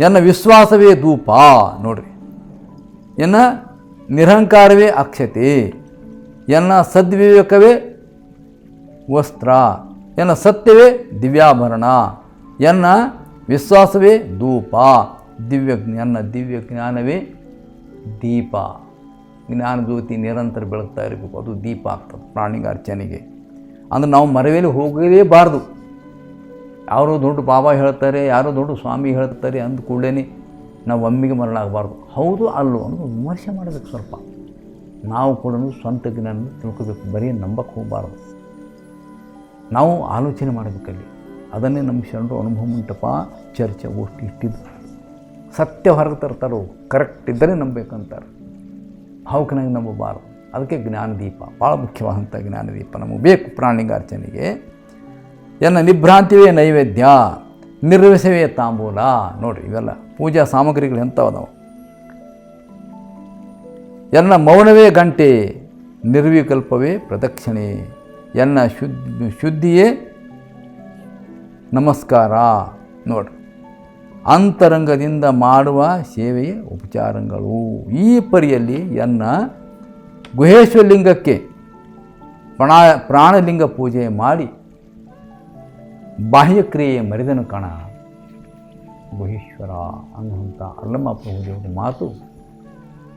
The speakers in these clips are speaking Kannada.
ಎನ್ನ ವಿಶ್ವಾಸವೇ ಧೂಪ? ನೋಡ್ರಿ. ಎನ್ನ ನಿರಹಂಕಾರವೇ ಅಕ್ಷತೆ? ಎನ್ನ ಸದ್ವಿವೇಕವೇ ವಸ್ತ್ರ? ಎನ್ನ ಸತ್ಯವೇ ದಿವ್ಯಾಭರಣ? ಎನ್ನ ವಿಶ್ವಾಸವೇ ಧೂಪ? ದಿವ್ಯ ಎನ್ನ ದಿವ್ಯ ಜ್ಞಾನವೇ ದೀಪ? ಜ್ಞಾನ ಜ್ಯೋತಿ ನಿರಂತರ ಬೆಳಗ್ತಾ ಇರಬೇಕು. ಅದು ದೀಪ ಆಗ್ತದೆ ಪ್ರಾಣಿಗಾರ್ಚನೆಗೆ ಅಂದ್ರೆ ನಾವು ಮರವೇಲಿ ಹೋಗಲೇಬಾರ್ದು. ಯಾರೋ ದೊಡ್ಡ ಬಾಬಾ ಹೇಳ್ತಾರೆ, ಯಾರು ದೊಡ್ಡ ಸ್ವಾಮಿ ಹೇಳ್ತಾರೆ ಅಂದ ಕೂಡಲೇ ನಾವು ಮರಣ ಆಗಬಾರ್ದು ಹೌದು ಅಲ್ಲೋ ಅನ್ನೋದು ವಿಮರ್ಶೆ ಮಾಡಬೇಕು ಸ್ವಲ್ಪ. ನಾವು ಕೂಡ ಸ್ವಂತ ಜ್ಞಾನ ತಿಳ್ಕೋಬೇಕು, ಬರೀ ನಂಬಕ್ಕೆ ಹೋಗಬಾರ್ದು. ನಾವು ಆಲೋಚನೆ ಮಾಡಬೇಕಲ್ಲಿ. ಅದನ್ನೇ ನಮ್ಮ ಶರಣರು ಅನುಭವ ಮಂಟಪ ಚರ್ಚೆ ಗೋಷ್ಠಿ ಇಟ್ಟಿದ್ದು. ಸತ್ಯ ಹೊರಗೆ ತರ್ತಾರೋ ಕರೆಕ್ಟ್ ಇದ್ದರೆ ನಂಬಬೇಕಂತಾರೆ ಭಾವುಕನಾಗಿ ನಂಬಬಾರದು? ಅದಕ್ಕೆ ಜ್ಞಾನದೀಪ, ಭಾಳ ಮುಖ್ಯವಾದಂಥ ಜ್ಞಾನದೀಪ ನಮಗೆ ಬೇಕು ಪ್ರಾಣಿಗಾರ್ಚನೆಗೆ ಎನ್ನ ನಿಭ್ರಾಂತಿವೇ ನೈವೇದ್ಯ ನಿರ್ವಿಸವೇ ತಾಂಬೂಲ. ನೋಡಿರಿ, ಇವೆಲ್ಲ ಪೂಜಾ ಸಾಮಗ್ರಿಗಳು ಎಂಥವದವು. ಎನ್ನ ಮೌನವೇ ಗಂಟೆ, ನಿರ್ವಿಕಲ್ಪವೇ ಪ್ರದಕ್ಷಿಣೆ. ಎನ್ನ ಶುದ್ಧ, ಶುದ್ಧಿಯೇ ನಮಸ್ಕಾರ. ನೋಡ್ರಿ, ಅಂತರಂಗದಿಂದ ಮಾಡುವ ಸೇವೆಯ ಉಪಚಾರಗಳು. ಈ ಪರಿಯಲ್ಲಿ ಎನ್ನ ಗುಹೇಶ್ವರಲಿಂಗಕ್ಕೆ ಪ್ರಾಣ, ಪ್ರಾಣಲಿಂಗ ಪೂಜೆ ಮಾಡಿ ಬಾಹ್ಯಕ್ರಿಯೆ ಮರಿದನು ಕಣ. ಗುಹೇಶ್ವರ ಅನ್ನುವಂಥ ಅಲ್ಲಮ್ಮ ಪ್ರಭುದೇವರ ಮಾತು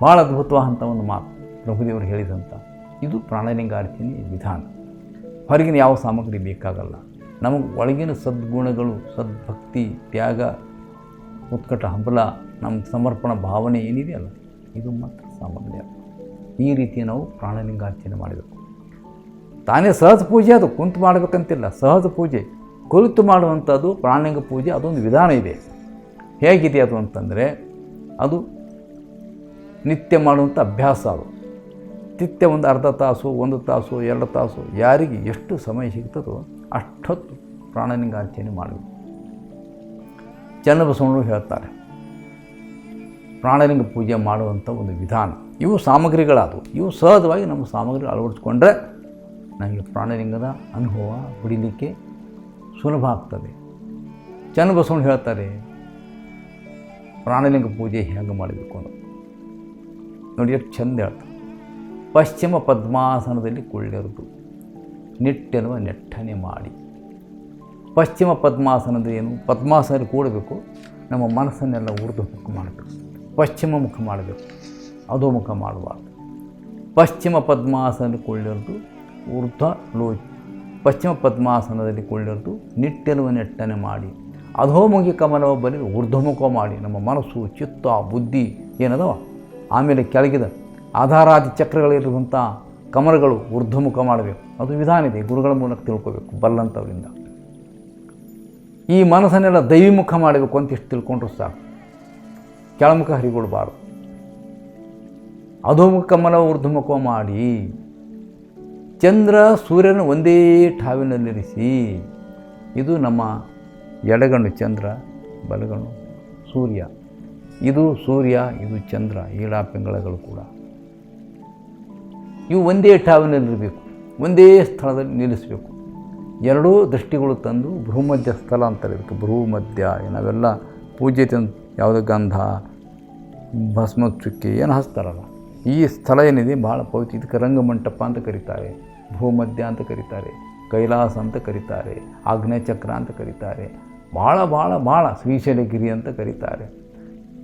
ಭಾಳ ಅದ್ಭುತವಾದಂಥ ಒಂದು ಮಾತು ಪ್ರಭುದೇವರು ಹೇಳಿದಂಥ. ಇದು ಪ್ರಾಣಲಿಂಗಾರ್ಚನೆ ವಿಧಾನ. ಹೊರಗಿನ ಯಾವ ಸಾಮಗ್ರಿ ಬೇಕಾಗಲ್ಲ. ನಮಗೆ ಒಳಗಿನ ಸದ್ಗುಣಗಳು, ಸದ್ಭಕ್ತಿ, ತ್ಯಾಗ, ಉತ್ಕಟ ಹಂಬಲ ನಮ್ಮ ಸಮರ್ಪಣಾ ಭಾವನೆ ಏನಿದೆಯಲ್ಲ ಇದು ಮಾತ್ರ ಸಾಮಗ್ರಿ ಈ ರೀತಿ ನಾವು ಪ್ರಾಣಲಿಂಗಾರ್ಚನೆ ಮಾಡಬೇಕು. ತಾನೇ ಸಹಜ ಪೂಜೆ, ಅದು ಕುಂತು ಮಾಡಬೇಕಂತಿಲ್ಲ. ಸಹಜ ಪೂಜೆ. ಕುಳಿತು ಮಾಡುವಂಥದ್ದು ಪ್ರಾಣಲಿಂಗ ಪೂಜೆ ಅದೊಂದು ವಿಧಾನ ಇದೆ. ಹೇಗಿದೆ ಅದು ಅಂತಂದರೆ ಅದು ನಿತ್ಯ ಮಾಡುವಂಥ ಅಭ್ಯಾಸ ಅದು. ನಿತ್ಯ ಒಂದು ಅರ್ಧ ತಾಸು, ಒಂದು ತಾಸು, ಎರಡು ತಾಸು, ಯಾರಿಗೆ ಎಷ್ಟು ಸಮಯ ಸಿಗ್ತದೋ ಅಷ್ಟೊತ್ತು ಪ್ರಾಣಲಿಂಗಾರ್ಚನೆ ಮಾಡಬೇಕು. ಚನ್ನಬಸವಣ್ಣರು ಹೇಳ್ತಾರೆ ಪ್ರಾಣಲಿಂಗ ಪೂಜೆ ಮಾಡುವಂಥ ಒಂದು ವಿಧಾನ. ಇವು ಸಾಮಗ್ರಿಗಳಾದವು. ಇವು ಸಹಜವಾಗಿ ನಮ್ಮ ಸಾಮಗ್ರಿ ಅಳವಡಿಸ್ಕೊಂಡ್ರೆ ನನಗೆ ಪ್ರಾಣಲಿಂಗದ ಅನುಭವ, ಬಿಡಲಿಕ್ಕೆ ಸುಲಭ ಆಗ್ತದೆ. ಚನ್ನಬಸವಣ್ಣ ಹೇಳ್ತಾರೆ, ಪ್ರಾಣಲಿಂಗ ಪೂಜೆ ಹೆಂಗೆ ಮಾಡಬೇಕು ಅಂತ. ನೋಡಿ ಎಷ್ಟು ಚಂದ ಹೇಳ್ತಾರೆ. ಪಶ್ಚಿಮ ಪದ್ಮಾಸನದಲ್ಲಿ ಕುಳ್ಳಿರೋದು, ನಿಟ್ಟೆನ್ನುವ ನೆಟ್ಟನೆ ಮಾಡಿ. ಪಶ್ಚಿಮ ಪದ್ಮಾಸನದ ಏನು? ಪದ್ಮಾಸನ ಕೂಡಬೇಕು, ನಮ್ಮ ಮನಸ್ಸನ್ನೆಲ್ಲ ಉರ್ದು ಮುಖ ಮಾಡಬೇಕು. ಪಶ್ಚಿಮ ಮುಖ ಮಾಡಬೇಕು ಅಧೋಮುಖ ಮಾಡಬಾರ್ದು. ಪಶ್ಚಿಮ ಪದ್ಮಾಸನ ಕೊಳ್ಳಿರೋದು, ಉರ್ಧ ಲೋ ಪಶ್ಚಿಮ ಪದ್ಮಾಸನದಲ್ಲಿ ಕುಳ್ಳಿರಿದು ನಿಟ್ಟೆಲುವ ನೆಟ್ಟನೆ ಮಾಡಿ, ಅಧೋಮುಖಿ ಕಮಲವ ಬಲಿ ಊರ್ಧ್ವಮುಖ ಮಾಡಿ, ನಮ್ಮ ಮನಸ್ಸು ಚಿತ್ತ, ಬುದ್ಧಿ ಏನದವ? ಆಮೇಲೆ ಕೆಳಗಿದ ಆಧಾರಾದಿ ಚಕ್ರಗಳಿರುವಂಥ ಕಮಲಗಳು ಊರ್ಧ್ವಮುಖ ಮಾಡಬೇಕು. ಅದು ವಿಧಾನ ಇದೆ, ಗುರುಗಳ ಮೂಲಕ ತಿಳ್ಕೋಬೇಕು, ಬಲ್ಲಂಥವರಿಂದ. ಈ ಮನಸ್ಸನ್ನೆಲ್ಲ ದೈವಿಮುಖ ಮಾಡಬೇಕು ಅಂತ ಇಷ್ಟು ತಿಳ್ಕೊಂಡ್ರು ಸಾಕು. ಕೆಳಮುಖ ಹರಿಗೊಳ್ಬಾರ್ದು. ಅಧೋಮುಖ ಕಮಲ ಊರ್ಧ್ವಮುಖ ಮಾಡಿ ಚಂದ್ರ ಸೂರ್ಯನ ಒಂದೇ ಠಾವಿನಲ್ಲಿರಿಸಿ, ಇದು ನಮ್ಮ ಎಡಗಣ್ಣು ಚಂದ್ರ, ಬಲಗಣ್ಣು ಸೂರ್ಯ. ಇದು ಸೂರ್ಯ, ಇದು ಚಂದ್ರ ಈಡಾ ಪಿಂಗಳಗಳು ಕೂಡ. ಇವು ಒಂದೇ ಠಾವಿನಲ್ಲಿರಬೇಕು, ಒಂದೇ ಸ್ಥಳದಲ್ಲಿ ನಿಲ್ಲಿಸಬೇಕು. ಎರಡೂ ದೃಷ್ಟಿಗಳು ತಂದು ಭ್ರೂಮಧ್ಯ ಸ್ಥಳ ಅಂತಾರೆ ಇದಕ್ಕೆ ಭ್ರೂಮಧ್ಯ ನಾವೆಲ್ಲ ಪೂಜೆ ತಂದು ಯಾವುದೇ ಗಂಧ ಭಸ್ಮ ಚುಕ್ಕಿ ಏನು ಹಚ್ತಾರಲ್ಲ ಈ ಸ್ಥಳ ಏನಿದೆ ಭಾಳ ಪವಿತ್ರ, ಇದಕ್ಕೆ ರಂಗಮಂಟಪ ಅಂತ ಕರೀತಾರೆ. ಭೂಮಧ್ಯ ಅಂತ ಕರೀತಾರೆ, ಕೈಲಾಸ ಅಂತ ಕರೀತಾರೆ ಆಗ್ನೇಯಚಕ್ರ ಅಂತ ಕರೀತಾರೆ ಭಾಳ ಭಾಳ ಭಾಳ ಶ್ರೀಶೈಲಗಿರಿ ಅಂತ ಕರೀತಾರೆ.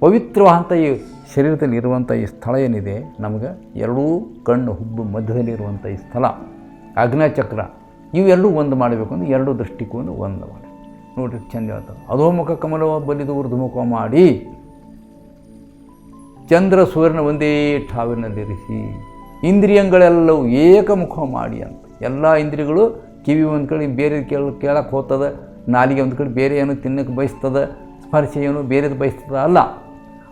ಪವಿತ್ರವಾದಂಥ ಈ ಶರೀರದಲ್ಲಿ ಇರುವಂಥ ಈ ಸ್ಥಳ ಏನಿದೆ, ನಮಗೆ ಎರಡೂ ಕಣ್ಣು ಹುಬ್ಬು ಮಧ್ಯದಲ್ಲಿರುವಂಥ ಈ ಸ್ಥಳ ಆಗ್ನೇಯಚಕ್ರ ಇವೆರಡೂ ಒಂದು ಮಾಡಬೇಕು ಅಂದ್ರೆ ಎರಡು ದೃಷ್ಟಿಕೋನ ಒಂದು ಮಾಡಿ. ನೋಡ್ರಿ ಚಂದ ಹೇಳ್ತಾರೆ ಅಧೋಮುಖ ಕಮಲವ ಬಲಿದು ಮುಖ ಮಾಡಿ, ಚಂದ್ರ ಸೂರ್ಯನ ಒಂದೇ ಠಾವಿನಲ್ಲಿರಿಸಿ ಇಂದ್ರಿಯಗಳೆಲ್ಲವೂ ಏಕಮುಖ ಮಾಡಿ ಅಂತ. ಎಲ್ಲ ಇಂದ್ರಿಯಗಳು ಕಿವಿ ಒಂದು ಕಡೆ, ಬೇರೆ ಕೇಳ ಕೇಳಕ್ಕೆ ಹೋಗ್ತದೆ, ನಾಲಿಗೆ ಒಂದು ಕಡೆ, ಬೇರೆ ಏನು ತಿನ್ನಕ್ಕೆ ಬಯಸ್ತದೆ, ಸ್ಪರ್ಶ ಏನು ಬೇರೆದು ಬಯಸ್ತದ ಅಲ್ಲ.